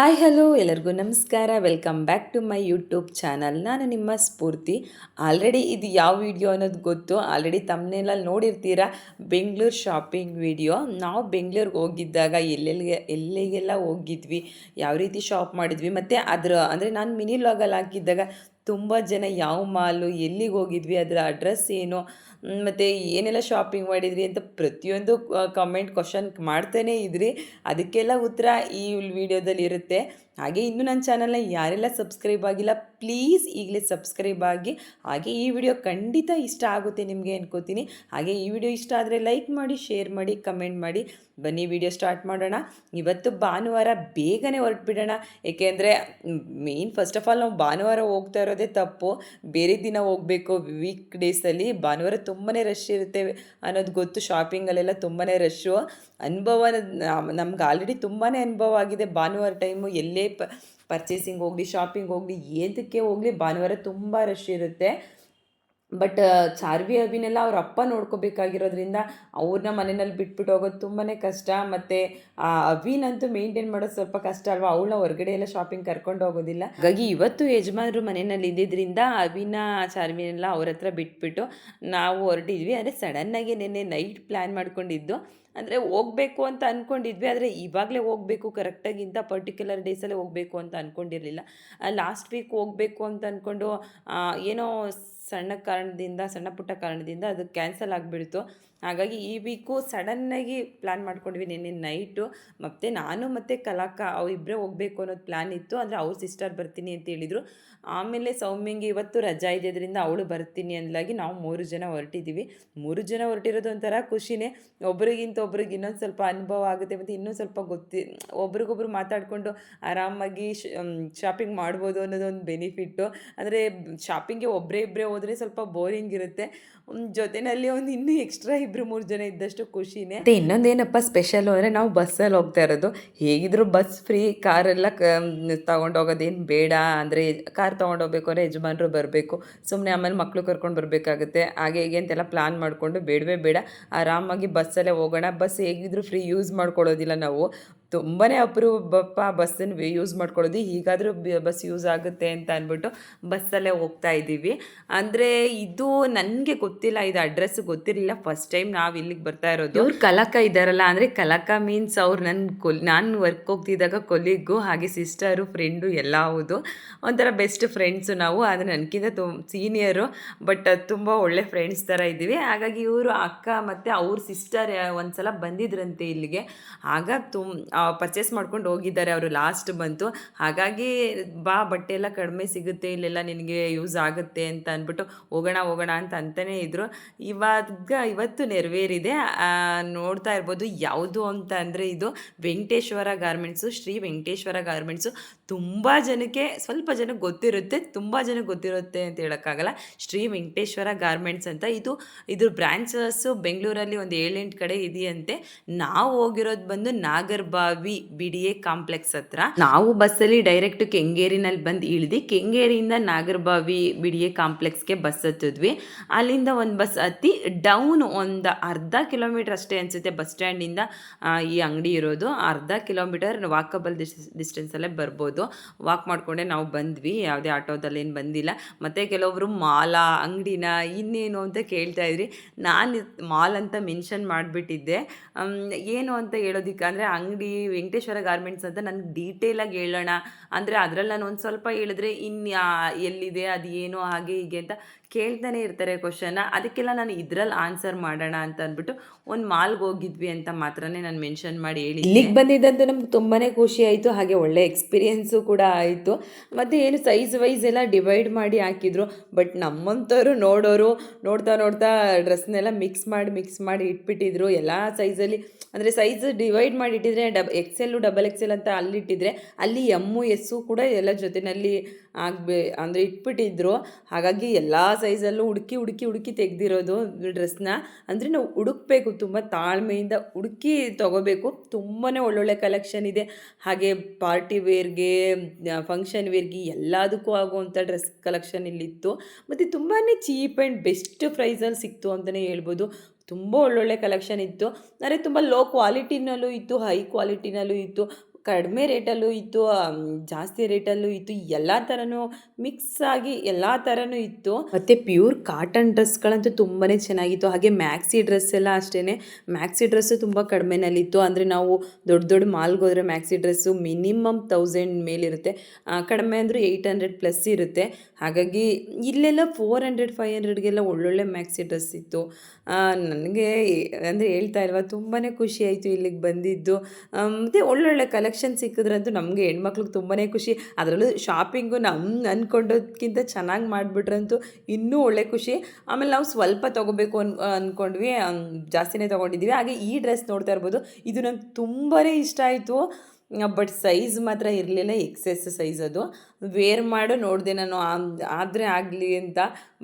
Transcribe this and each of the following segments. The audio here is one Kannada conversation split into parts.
ಹಾಯ್, ಹಲೋ, ಎಲ್ಲರಿಗೂ ನಮಸ್ಕಾರ. Welcome back to my YouTube channel ನಾನು ನಿಮ್ಮ ಸ್ಫೂರ್ತಿ. ಆಲ್ರೆಡಿ ಇದು ಯಾವ ವಿಡಿಯೋ ಅನ್ನೋದು ಗೊತ್ತು. ಆಲ್ರೆಡಿ ತಮ್ಮನೆಲ್ಲ ನೋಡಿರ್ತೀರ? ಬೆಂಗಳೂರು ಶಾಪಿಂಗ್ ವಿಡಿಯೋ ನಾವು ಬೆಂಗಳೂರಿಗೆ ಹೋಗಿದ್ದಾಗ ಎಲ್ಲೆಲ್ಲಿಗೆ ಎಲ್ಲಿಗೆಲ್ಲ ಹೋಗಿದ್ವಿ, ಯಾವ ರೀತಿ ಶಾಪ್ ಮಾಡಿದ್ವಿ, ಮತ್ತು ಅದರ, ಅಂದರೆ ನಾನು ಮಿನಿ ಲಾಗಲ್ಲಿ ಹಾಕಿದ್ದಾಗ ತುಂಬ ಜನ ಯಾವ ಮಾಲು ಎಲ್ಲಿಗೆ ಹೋಗಿದ್ವಿ, ಅದರ ಅಡ್ರೆಸ್ ಏನು ಮತ್ತು ಏನೆಲ್ಲ ಶಾಪಿಂಗ್ ಮಾಡಿದ್ರಿ ಅಂತ ಪ್ರತಿಯೊಂದು ಕಮೆಂಟ್ ಕ್ವಶನ್ ಮಾಡ್ತಾನೇ ಇದ್ರಿ. ಅದಕ್ಕೆಲ್ಲ ಉತ್ತರ ಈ ವಿಡಿಯೋದಲ್ಲಿ ಇರುತ್ತೆ ಹಾಗೆ ಇನ್ನೂ ನನ್ನ ಚಾನಲ್ನ ಯಾರೆಲ್ಲ ಸಬ್ಸ್ಕ್ರೈಬ್ ಆಗಿಲ್ಲ, ಪ್ಲೀಸ್ ಈಗಲೇ ಸಬ್ಸ್ಕ್ರೈಬ್ ಆಗಿ. ಹಾಗೆ ಈ ವಿಡಿಯೋ ಖಂಡಿತ ಇಷ್ಟ ಆಗುತ್ತೆ ನಿಮಗೆ ಅನ್ಕೋತೀನಿ. ಹಾಗೆ ಈ ವಿಡಿಯೋ ಇಷ್ಟ ಆದರೆ ಲೈಕ್ ಮಾಡಿ, ಶೇರ್ ಮಾಡಿ, ಕಮೆಂಟ್ ಮಾಡಿ. ಬನ್ನಿ ವಿಡಿಯೋ ಸ್ಟಾರ್ಟ್ ಮಾಡೋಣ. ಇವತ್ತು ಭಾನುವಾರ ಬೇಗನೆ ಹೊರಟ್ಬಿಡೋಣ. ಏಕೆಂದರೆ ಮೇನ್ ಫಸ್ಟ್ ಆಫ್ ಆಲ್ ನಾವು ಭಾನುವಾರ ಹೋಗ್ತಾ ಇರೋದೇ ತಪ್ಪು. ಬೇರೆ ದಿನ ಹೋಗಬೇಕು ವೀಕ್ ಡೇಸಲ್ಲಿ ಭಾನುವಾರ ತುಂಬಾ ರಶ್ ಇರುತ್ತೆ ಅನ್ನೋದು ಗೊತ್ತು. ಶಾಪಿಂಗಲ್ಲೆಲ್ಲ ತುಂಬಾ ರಶ್ಶು ಅನುಭವ ನಮ್ಗೆ ಆಲ್ರೆಡಿ ತುಂಬಾ ಅನುಭವ ಆಗಿದೆ ಭಾನುವಾರ ಟೈಮು ಎಲ್ಲೇ ಪರ್ಚೇಸಿಂಗ್ ಹೋಗಲಿ ಶಾಪಿಂಗ್ ಹೋಗಲಿ ಏದಕ್ಕೆ ಹೋಗಲಿ ಭಾನುವಾರ ತುಂಬ ರಶ್ ಇರುತ್ತೆ. ಬಟ್ ಚಾರ್ವಿ ಅಭಿನೆಲ್ಲ ಅವ್ರ ಅಪ್ಪ ನೋಡ್ಕೋಬೇಕಾಗಿರೋದ್ರಿಂದ ಅವ್ರನ್ನ ಮನೆಯಲ್ಲಿ ಬಿಟ್ಬಿಟ್ಟು ಹೋಗೋದು ತುಂಬಾ ಕಷ್ಟ. ಮತ್ತು, ಆ ಅಭಿನಂತೂ ಮೇಂಟೈನ್ ಮಾಡೋದು ಸ್ವಲ್ಪ ಕಷ್ಟ ಅಲ್ವಾ? ಅವಳನ್ನ ಹೊರಗಡೆ ಎಲ್ಲ ಶಾಪಿಂಗ್ ಕರ್ಕೊಂಡು ಹೋಗೋದಿಲ್ಲ. ಹಾಗಾಗಿ ಇವತ್ತು ಯಜಮಾನರು ಮನೆಯಲ್ಲಿ ಇದ್ದಿದ್ದರಿಂದ ಅಭಿನ ಚಾರ್ವಿನೆಲ್ಲ ಅವ್ರ ಹತ್ರ ಬಿಟ್ಬಿಟ್ಟು ನಾವು ಹೊರಟಿದ್ವಿ. ಆದರೆ ಸಡನ್ನಾಗಿ ನಿನ್ನೆ ನೈಟ್ ಪ್ಲ್ಯಾನ್ ಮಾಡ್ಕೊಂಡಿದ್ದು. ಅಂದರೆ ಹೋಗಬೇಕು ಅಂತ ಅಂದ್ಕೊಂಡಿದ್ವಿ ಆದರೆ ಇವಾಗಲೇ ಹೋಗಬೇಕು ಕರೆಕ್ಟಾಗಿ ಇಂಥ ಪರ್ಟಿಕ್ಯುಲರ್ ಡೇಸಲ್ಲೇ ಹೋಗಬೇಕು ಅಂತ ಅಂದ್ಕೊಂಡಿರಲಿಲ್ಲ ಲಾಸ್ಟ್ ವೀಕ್ ಹೋಗಬೇಕು ಅಂತ ಅಂದ್ಕೊಂಡು ಏನೋ ಸಣ್ಣ ಕಾರಣದಿಂದ ಸಣ್ಣ ಪುಟ್ಟ ಕಾರಣದಿಂದ ಅದು ಕ್ಯಾನ್ಸಲ್ ಆಗಿಬಿಡ್ತು. ಹಾಗಾಗಿ ಈ ವೀಕು ಸಡನ್ನಾಗಿ ಪ್ಲ್ಯಾನ್ ಮಾಡ್ಕೊಂಡ್ವಿ ನಿನ್ನೆ ನೈಟು ಮತ್ತು ನಾನು ಮತ್ತು ಕಲಾಕ ಇಬ್ಬರೇ ಹೋಗಬೇಕು ಅನ್ನೋದು ಪ್ಲ್ಯಾನ್ ಇತ್ತು. ಅಂದರೆ ಅವ್ರ ಸಿಸ್ಟರ್ ಬರ್ತೀನಿ ಅಂತ ಹೇಳಿದರು. ಆಮೇಲೆ ಸೌಮ್ಯಂಗೆ ಇವತ್ತು ರಜಾ ಇದ್ದಿದ್ದರಿಂದ ಅವಳು ಬರ್ತೀನಿ ಅಂದಾಗಿ ನಾವು ಮೂರು ಜನ ಹೊರಟಿದ್ದೀವಿ ಮೂರು ಜನ ಹೊರಟಿರೋದು ಒಂಥರ ಖುಷಿನೇ. ಒಬ್ರಿಗಿಂತ ಒಬ್ರಿಗೆ ಇನ್ನೊಂದು ಸ್ವಲ್ಪ ಅನುಭವ ಆಗುತ್ತೆ. ಮತ್ತು ಇನ್ನೂ ಸ್ವಲ್ಪ ಗೊತ್ತಿ, ಒಬ್ರಿಗೊಬ್ರು ಮಾತಾಡಿಕೊಂಡು ಆರಾಮಾಗಿ ಶಾಪಿಂಗ್ ಮಾಡ್ಬೋದು ಅನ್ನೋದೊಂದು ಬೆನಿಫಿಟ್ಟು ಅಂದರೆ ಶಾಪಿಂಗ್ಗೆ ಒಬ್ಬರೇ ಇಬ್ಬರೇ ಹೋದರೆ ಸ್ವಲ್ಪ ಬೋರಿಂಗ್ ಇರುತ್ತೆ. ಜೊತೆಯಲ್ಲಿ ಒಂದು ಇನ್ನೂ ಎಕ್ಸ್ಟ್ರಾ ಇಬ್ಬರು ಮೂರು ಜನ ಇದ್ದಷ್ಟು ಖುಷಿನೇ. ಮತ್ತು ಇನ್ನೊಂದೇನಪ್ಪ ಸ್ಪೆಷಲು ಅಂದರೆ ನಾವು ಬಸ್ಸಲ್ಲಿ ಹೋಗ್ತಾ ಇರೋದು. ಹೇಗಿದ್ರು ಬಸ್ ಫ್ರೀ ಕಾರೆಲ್ಲ ತಗೊಂಡು ತೊಗೊಂಡೋಗೋದೇನು ಬೇಡ. ಅಂದರೆ ಕಾರ್ ತೊಗೊಂಡೋಗ್ಬೇಕು ಅಂದರೆ ಯಜಮಾನರು ಬರಬೇಕು. ಸುಮ್ಮನೆ ಆಮೇಲೆ ಮಕ್ಕಳು ಕರ್ಕೊಂಡು ಬರಬೇಕಾಗುತ್ತೆ. ಹಾಗೆ ಹೇಗೆ ಅಂತೆಲ್ಲ ಪ್ಲ್ಯಾನ್ ಮಾಡಿಕೊಂಡು ಬೇಡವೇ ಬೇಡ. ಆರಾಮಾಗಿ ಬಸ್ಸಲ್ಲೇ ಹೋಗೋಣ. ಬಸ್ ಹೇಗಿದ್ರು ಫ್ರೀ ಯೂಸ್ ಮಾಡ್ಕೊಳ್ಳೋದಿಲ್ಲ ನಾವು. ತುಂಬಾ ಅಪರೂಪಪ್ಪ ಬಸ್ಸನ್ನು ಯೂಸ್ ಮಾಡ್ಕೊಳ್ಳೋದು. ಹೀಗಾದರೂ ಬಸ್ ಯೂಸ್ ಆಗುತ್ತೆ ಅಂತ ಅಂದ್ಬಿಟ್ಟು ಬಸ್ಸಲ್ಲೇ ಹೋಗ್ತಾ ಇದ್ದೀವಿ. ಅಂದರೆ ಇದು ನನಗೆ ಗೊತ್ತಿಲ್ಲ, ಇದು ಅಡ್ರೆಸ್ ಗೊತ್ತಿರಲಿಲ್ಲ. ಫಸ್ಟ್ ಟೈಮ್ ನಾವು ಇಲ್ಲಿಗೆ ಬರ್ತಾ ಇರೋದು. ಅವ್ರು ಕಲಕ ಇದ್ದಾರಲ್ಲ, ಅಂದರೆ ಕಲಕ ಮೀನ್ಸ್ ಅವ್ರು ನನ್ನ ಕೊಲ್, ನಾನು ವರ್ಕ್ ಹೋಗ್ತಿದ್ದಾಗ ಕೊಲಿಗು ಹಾಗೆ ಸಿಸ್ಟರು ಫ್ರೆಂಡು ಎಲ್ಲ ಹೌದು. ಒಂಥರ ಬೆಸ್ಟ್ ಫ್ರೆಂಡ್ಸು ನಾವು. ಆದರೆ ನನಗಿಂತ ತು ಸೀನಿಯರು ಬಟ್ ತುಂಬ ಒಳ್ಳೆ ಫ್ರೆಂಡ್ಸ್ ಥರ ಇದ್ದೀವಿ. ಹಾಗಾಗಿ ಇವರು ಅಕ್ಕ ಮತ್ತು ಅವ್ರ ಸಿಸ್ಟರ್ ಒಂದು ಸಲ ಬಂದಿದ್ರಂತೆ ಇಲ್ಲಿಗೆ. ಆಗ ತುಂಬ ಪರ್ಚೇಸ್ ಮಾಡ್ಕೊಂಡು ಹೋಗಿದ್ದಾರೆ ಅವರು ಲಾಸ್ಟ್ ಬಂತು. ಹಾಗಾಗಿ ಬಾ, ಬಟ್ಟೆ ಎಲ್ಲ ಕಡಿಮೆ ಸಿಗುತ್ತೆ, ಇಲ್ಲೆಲ್ಲ ನಿನಗೆ ಯೂಸ್ ಆಗುತ್ತೆ ಅಂತ ಅಂದ್ಬಿಟ್ಟು ಹೋಗೋಣ ಹೋಗೋಣ ಅಂತ ಅಂತಲೇ ಇದ್ದರು ಇವಾಗ ಇವತ್ತು ನೆರವೇರಿದೆ. ನೋಡ್ತಾ ಇರ್ಬೋದು ಯಾವುದು ಅಂತ ಅಂದರೆ ಇದು ವೆಂಕಟೇಶ್ವರ ಗಾರ್ಮೆಂಟ್ಸು ಶ್ರೀ ವೆಂಕಟೇಶ್ವರ ಗಾರ್ಮೆಂಟ್ಸು ತುಂಬ ಜನಕ್ಕೆ, ಸ್ವಲ್ಪ ಜನಕ್ಕೆ ಗೊತ್ತಿರುತ್ತೆ, ತುಂಬ ಜನಕ್ಕೆ ಗೊತ್ತಿರುತ್ತೆ ಅಂತ ಹೇಳೋಕ್ಕಾಗಲ್ಲ. ಶ್ರೀ ವೆಂಕಟೇಶ್ವರ ಗಾರ್ಮೆಂಟ್ಸ್ ಅಂತ ಇದು ಇದ್ರ ಬ್ರ್ಯಾಂಚಸ್ಸು ಬೆಂಗಳೂರಲ್ಲಿ ಒಂದು ಏಳೆಂಟು ಕಡೆ ಇದೆಯಂತೆ. ನಾವು ಹೋಗಿರೋದು ಬಂದು ನಾಗರ್ಬಾವಿ ಬಿ ಎ ಕಾಂಪ್ಲೆಕ್ಸ್ ಹತ್ರ. ನಾವು ಬಸ್ಸಲ್ಲಿ ಡೈರೆಕ್ಟ್ ಕೆಂಗೇರಿನಲ್ಲಿ ಬಂದು ಇಳಿದು ಕೆಂಗೇರಿಯಿಂದ ನಾಗರಬಾವಿ ಬಿ ಡಿ ಎ ಕಾಂಪ್ಲೆಕ್ಸ್ಗೆ ಬಸ್ ಹತ್ತಿದ್ವಿ. ಅಲ್ಲಿಂದ ಒಂದು ಬಸ್ ಹತ್ತಿ ಡೌನ್ ಒಂದು ಅರ್ಧ ಕಿಲೋಮೀಟರ್ ಅಷ್ಟೇ ಅನಿಸುತ್ತೆ ಬಸ್ ಸ್ಟ್ಯಾಂಡಿಂದ ಈ ಅಂಗಡಿ ಇರೋದು. ಅರ್ಧ ಕಿಲೋಮೀಟರ್ ವಾಕಬಲ್ ಡಿಸ್, ಡಿಸ್ಟೆನ್ಸಲ್ಲೇ ಬರ್ಬೋದು. ವಾಕ್ ಮಾಡಿಕೊಂಡೆ ನಾವು ಬಂದ್ವಿ. ಯಾವುದೇ ಆಟೋದಲ್ಲೇನು ಬಂದಿಲ್ಲ. ಮತ್ತು ಕೆಲವೊಬ್ಬರು ಮಾಲ, ಅಂಗಡಿನ ಇನ್ನೇನು ಅಂತ ಕೇಳ್ತಾ ಇದ್ರಿ. ನಾನು ಮಾಲ್ ಅಂತ ಮೆನ್ಷನ್ ಮಾಡಿಬಿಟ್ಟಿದ್ದೆ. ಏನು ಅಂತ ಹೇಳೋದಿಕ್ಕೆ ಅಂದರೆ ಅಂಗಡಿ ವೆಂಕಟೇಶ್ವರ ಗಾರ್ಮೆಂಟ್ಸ್ ಅಂತ ನನಗೆ ಡೀಟೇಲಾಗಿ ಹೇಳೋಣ. ಅಂದರೆ ಅದರಲ್ಲಿ ನಾನು ಒಂದು ಸ್ವಲ್ಪ ಹೇಳಿದ್ರೆ ಇನ್ನು ಎಲ್ಲಿದೆ, ಅದು ಏನು, ಹಾಗೆ ಹೀಗೆ ಅಂತ ಕೇಳ್ತಾನೆ ಇರ್ತಾರೆ ಕ್ವಶನ್ನ ಅದಕ್ಕೆಲ್ಲ ನಾನು ಇದ್ರಲ್ಲಿ ಆನ್ಸರ್ ಮಾಡೋಣ ಅಂತ ಅಂದ್ಬಿಟ್ಟು ಒಂದು ಮಾಲ್ಗೆ ಹೋಗಿದ್ವಿ ಅಂತ ಮಾತ್ರನೇ ನಾನು ಮೆನ್ಷನ್ ಮಾಡಿ ಹೇಳಿ ಇಲ್ಲಿಗೆ ಬಂದಿದ್ದಂತೂ ನಮ್ಗೆ ತುಂಬಾ ಖುಷಿ ಆಯಿತು, ಹಾಗೆ ಒಳ್ಳೆ ಎಕ್ಸ್ಪೀರಿಯೆನ್ಸು ಕೂಡ ಆಯಿತು. ಮತ್ತು ಏನು ಸೈಜ್ ವೈಸ್ ಎಲ್ಲ ಡಿವೈಡ್ ಮಾಡಿ ಹಾಕಿದ್ರು ಬಟ್ ನಮ್ಮಂಥವ್ರು ನೋಡೋರು ನೋಡ್ತಾ ನೋಡ್ತಾ ಡ್ರೆಸ್ನೆಲ್ಲ ಮಿಕ್ಸ್ ಮಾಡಿ ಮಿಕ್ಸ್ ಮಾಡಿ ಇಟ್ಬಿಟ್ಟಿದ್ರು. ಎಲ್ಲ ಸೈಜಲ್ಲಿ ಅಂದರೆ ಸೈಜ್ ಡಿವೈಡ್ ಮಾಡಿ ಇಟ್ಟಿದ್ರೆ ಡಬ್ ಎಕ್ಸೆಲ್ಲು ಡಬಲ್ ಎಕ್ಸೆಲ್ ಅಂತ ಅಲ್ಲಿಟ್ಟಿದ್ರೆ ಅಲ್ಲಿ ಎಮ್ಮು ಎಸ್ಸು ಕೂಡ ಎಲ್ಲ ಜೊತೆಯಲ್ಲಿ ಆಗ್ಬೇ, ಅಂದರೆ ಇಟ್ಬಿಟ್ಟಿದ್ರು. ಹಾಗಾಗಿ ಎಲ್ಲ ಸೈಜಲ್ಲೂ ಹುಡುಕಿ ಹುಡುಕಿ ಹುಡುಕಿ ತೆಗೆದಿರೋದು ಡ್ರೆಸ್ನ ಅಂದರೆ ನಾವು ಹುಡುಕ್ಬೇಕು ತುಂಬ ತಾಳ್ಮೆಯಿಂದ ಹುಡುಕಿ ತೊಗೋಬೇಕು. ತುಂಬಾ ಒಳ್ಳೊಳ್ಳೆ ಕಲೆಕ್ಷನ್ ಇದೆ. ಹಾಗೆ ಪಾರ್ಟಿ ವೇರ್ಗೆ ಫಂಕ್ಷನ್ ವೇರ್ಗೆ ಎಲ್ಲದಕ್ಕೂ ಆಗುವಂಥ ಡ್ರೆಸ್ ಕಲೆಕ್ಷನ್ ಇಲ್ಲಿತ್ತು. ಮತ್ತು ತುಂಬಾ ಚೀಪ್ ಆ್ಯಂಡ್ ಬೆಸ್ಟ್ ಪ್ರೈಸಲ್ಲಿ ಸಿಕ್ತು ಅಂತಲೇ ಹೇಳ್ಬೋದು. ತುಂಬ ಒಳ್ಳೊಳ್ಳೆ ಕಲೆಕ್ಷನ್ ಇತ್ತು. ಅಂದರೆ ತುಂಬ ಲೋ ಕ್ವಾಲಿಟಿನಲ್ಲೂ ಇತ್ತು ಹೈ ಕ್ವಾಲಿಟಿನಲ್ಲೂ ಇತ್ತು. ಕಡಿಮೆ ರೇಟಲ್ಲೂ ಇತ್ತು ಜಾಸ್ತಿ ರೇಟಲ್ಲೂ ಇತ್ತು, ಎಲ್ಲ ಥರನೂ ಮಿಕ್ಸ್ ಆಗಿ ಎಲ್ಲ ಥರನೂ ಇತ್ತು. ಮತ್ತು ಪ್ಯೂರ್ ಕಾಟನ್ ಡ್ರೆಸ್ಗಳಂತೂ ತುಂಬಾ ಚೆನ್ನಾಗಿತ್ತು, ಹಾಗೆ ಮ್ಯಾಕ್ಸಿ ಡ್ರೆಸ್ ಎಲ್ಲ ಅಷ್ಟೇ ಮ್ಯಾಕ್ಸಿ ಡ್ರೆಸ್ಸು ತುಂಬ ಕಡಿಮೆನಲ್ಲಿತ್ತು, ಅಂದರೆ ನಾವು ದೊಡ್ಡ ದೊಡ್ಡ ಮಾಲ್ಗೆ ಹೋದರೆ ಮ್ಯಾಕ್ಸಿ ಡ್ರೆಸ್ಸು ಮಿನಿಮಮ್ ತೌಸಂಡ್ ಮೇಲಿರುತ್ತೆ. ಕಡಿಮೆ ಅಂದರೆ ಏಯ್ಟ್ ಹಂಡ್ರೆಡ್ ಪ್ಲಸ್ ಇರುತ್ತೆ. ಹಾಗಾಗಿ ಇಲ್ಲೆಲ್ಲ ಫೋರ್ ಹಂಡ್ರೆಡ್, ಫೈವ್ ಹಂಡ್ರೆಡ್ಗೆಲ್ಲ ಒಳ್ಳೊಳ್ಳೆ ಮ್ಯಾಕ್ಸಿ ಡ್ರೆಸ್ ಇತ್ತು. ನನಗೆ, ಅಂದರೆ ಹೇಳ್ತಾ ಇಲ್ವಾ ತುಂಬಾ ಖುಷಿ ಆಯಿತು ಇಲ್ಲಿಗೆ ಬಂದಿದ್ದು. ಮತ್ತು ಒಳ್ಳೊಳ್ಳೆ ಕಲೆಕ್ಷನ್ ಸಿಕ್ಕಿದ್ರಂತೂ ನಮಗೆ ಹೆಣ್ಮಕ್ಳಿಗೆ ತುಂಬಾ ಖುಷಿ. ಅದರಲ್ಲೂ ಶಾಪಿಂಗು ನಮ್ಮ ಅಂದ್ಕೊಂಡೋದ್ಕಿಂತ ಚೆನ್ನಾಗಿ ಮಾಡಿಬಿಟ್ರಂತೂ ಇನ್ನೂ ಒಳ್ಳೆ ಖುಷಿ. ಆಮೇಲೆ ನಾವು ಸ್ವಲ್ಪ ತೊಗೋಬೇಕು ಅನ್ ಅಂದ್ಕೊಂಡ್ವಿ ಜಾಸ್ತಿನೇ ತೊಗೊಂಡಿದ್ದೀವಿ ಹಾಗೆ ಈ ಡ್ರೆಸ್ ನೋಡ್ತಾ ಇರ್ಬೋದು. ಇದು ನಂಗೆ ತುಂಬಾ ಇಷ್ಟ ಆಯಿತು. ಬಟ್ ಸೈಜ್ ಮಾತ್ರ ಇರಲಿಲ್ಲ, ಎಕ್ಸೆಸ್ ಸೈಜ್ ಅದು. ವೇರ್ ಮಾಡು, ನೋಡಿದೆ ನಾನು. ಆದರೆ ಆಗಲಿ ಅಂತ.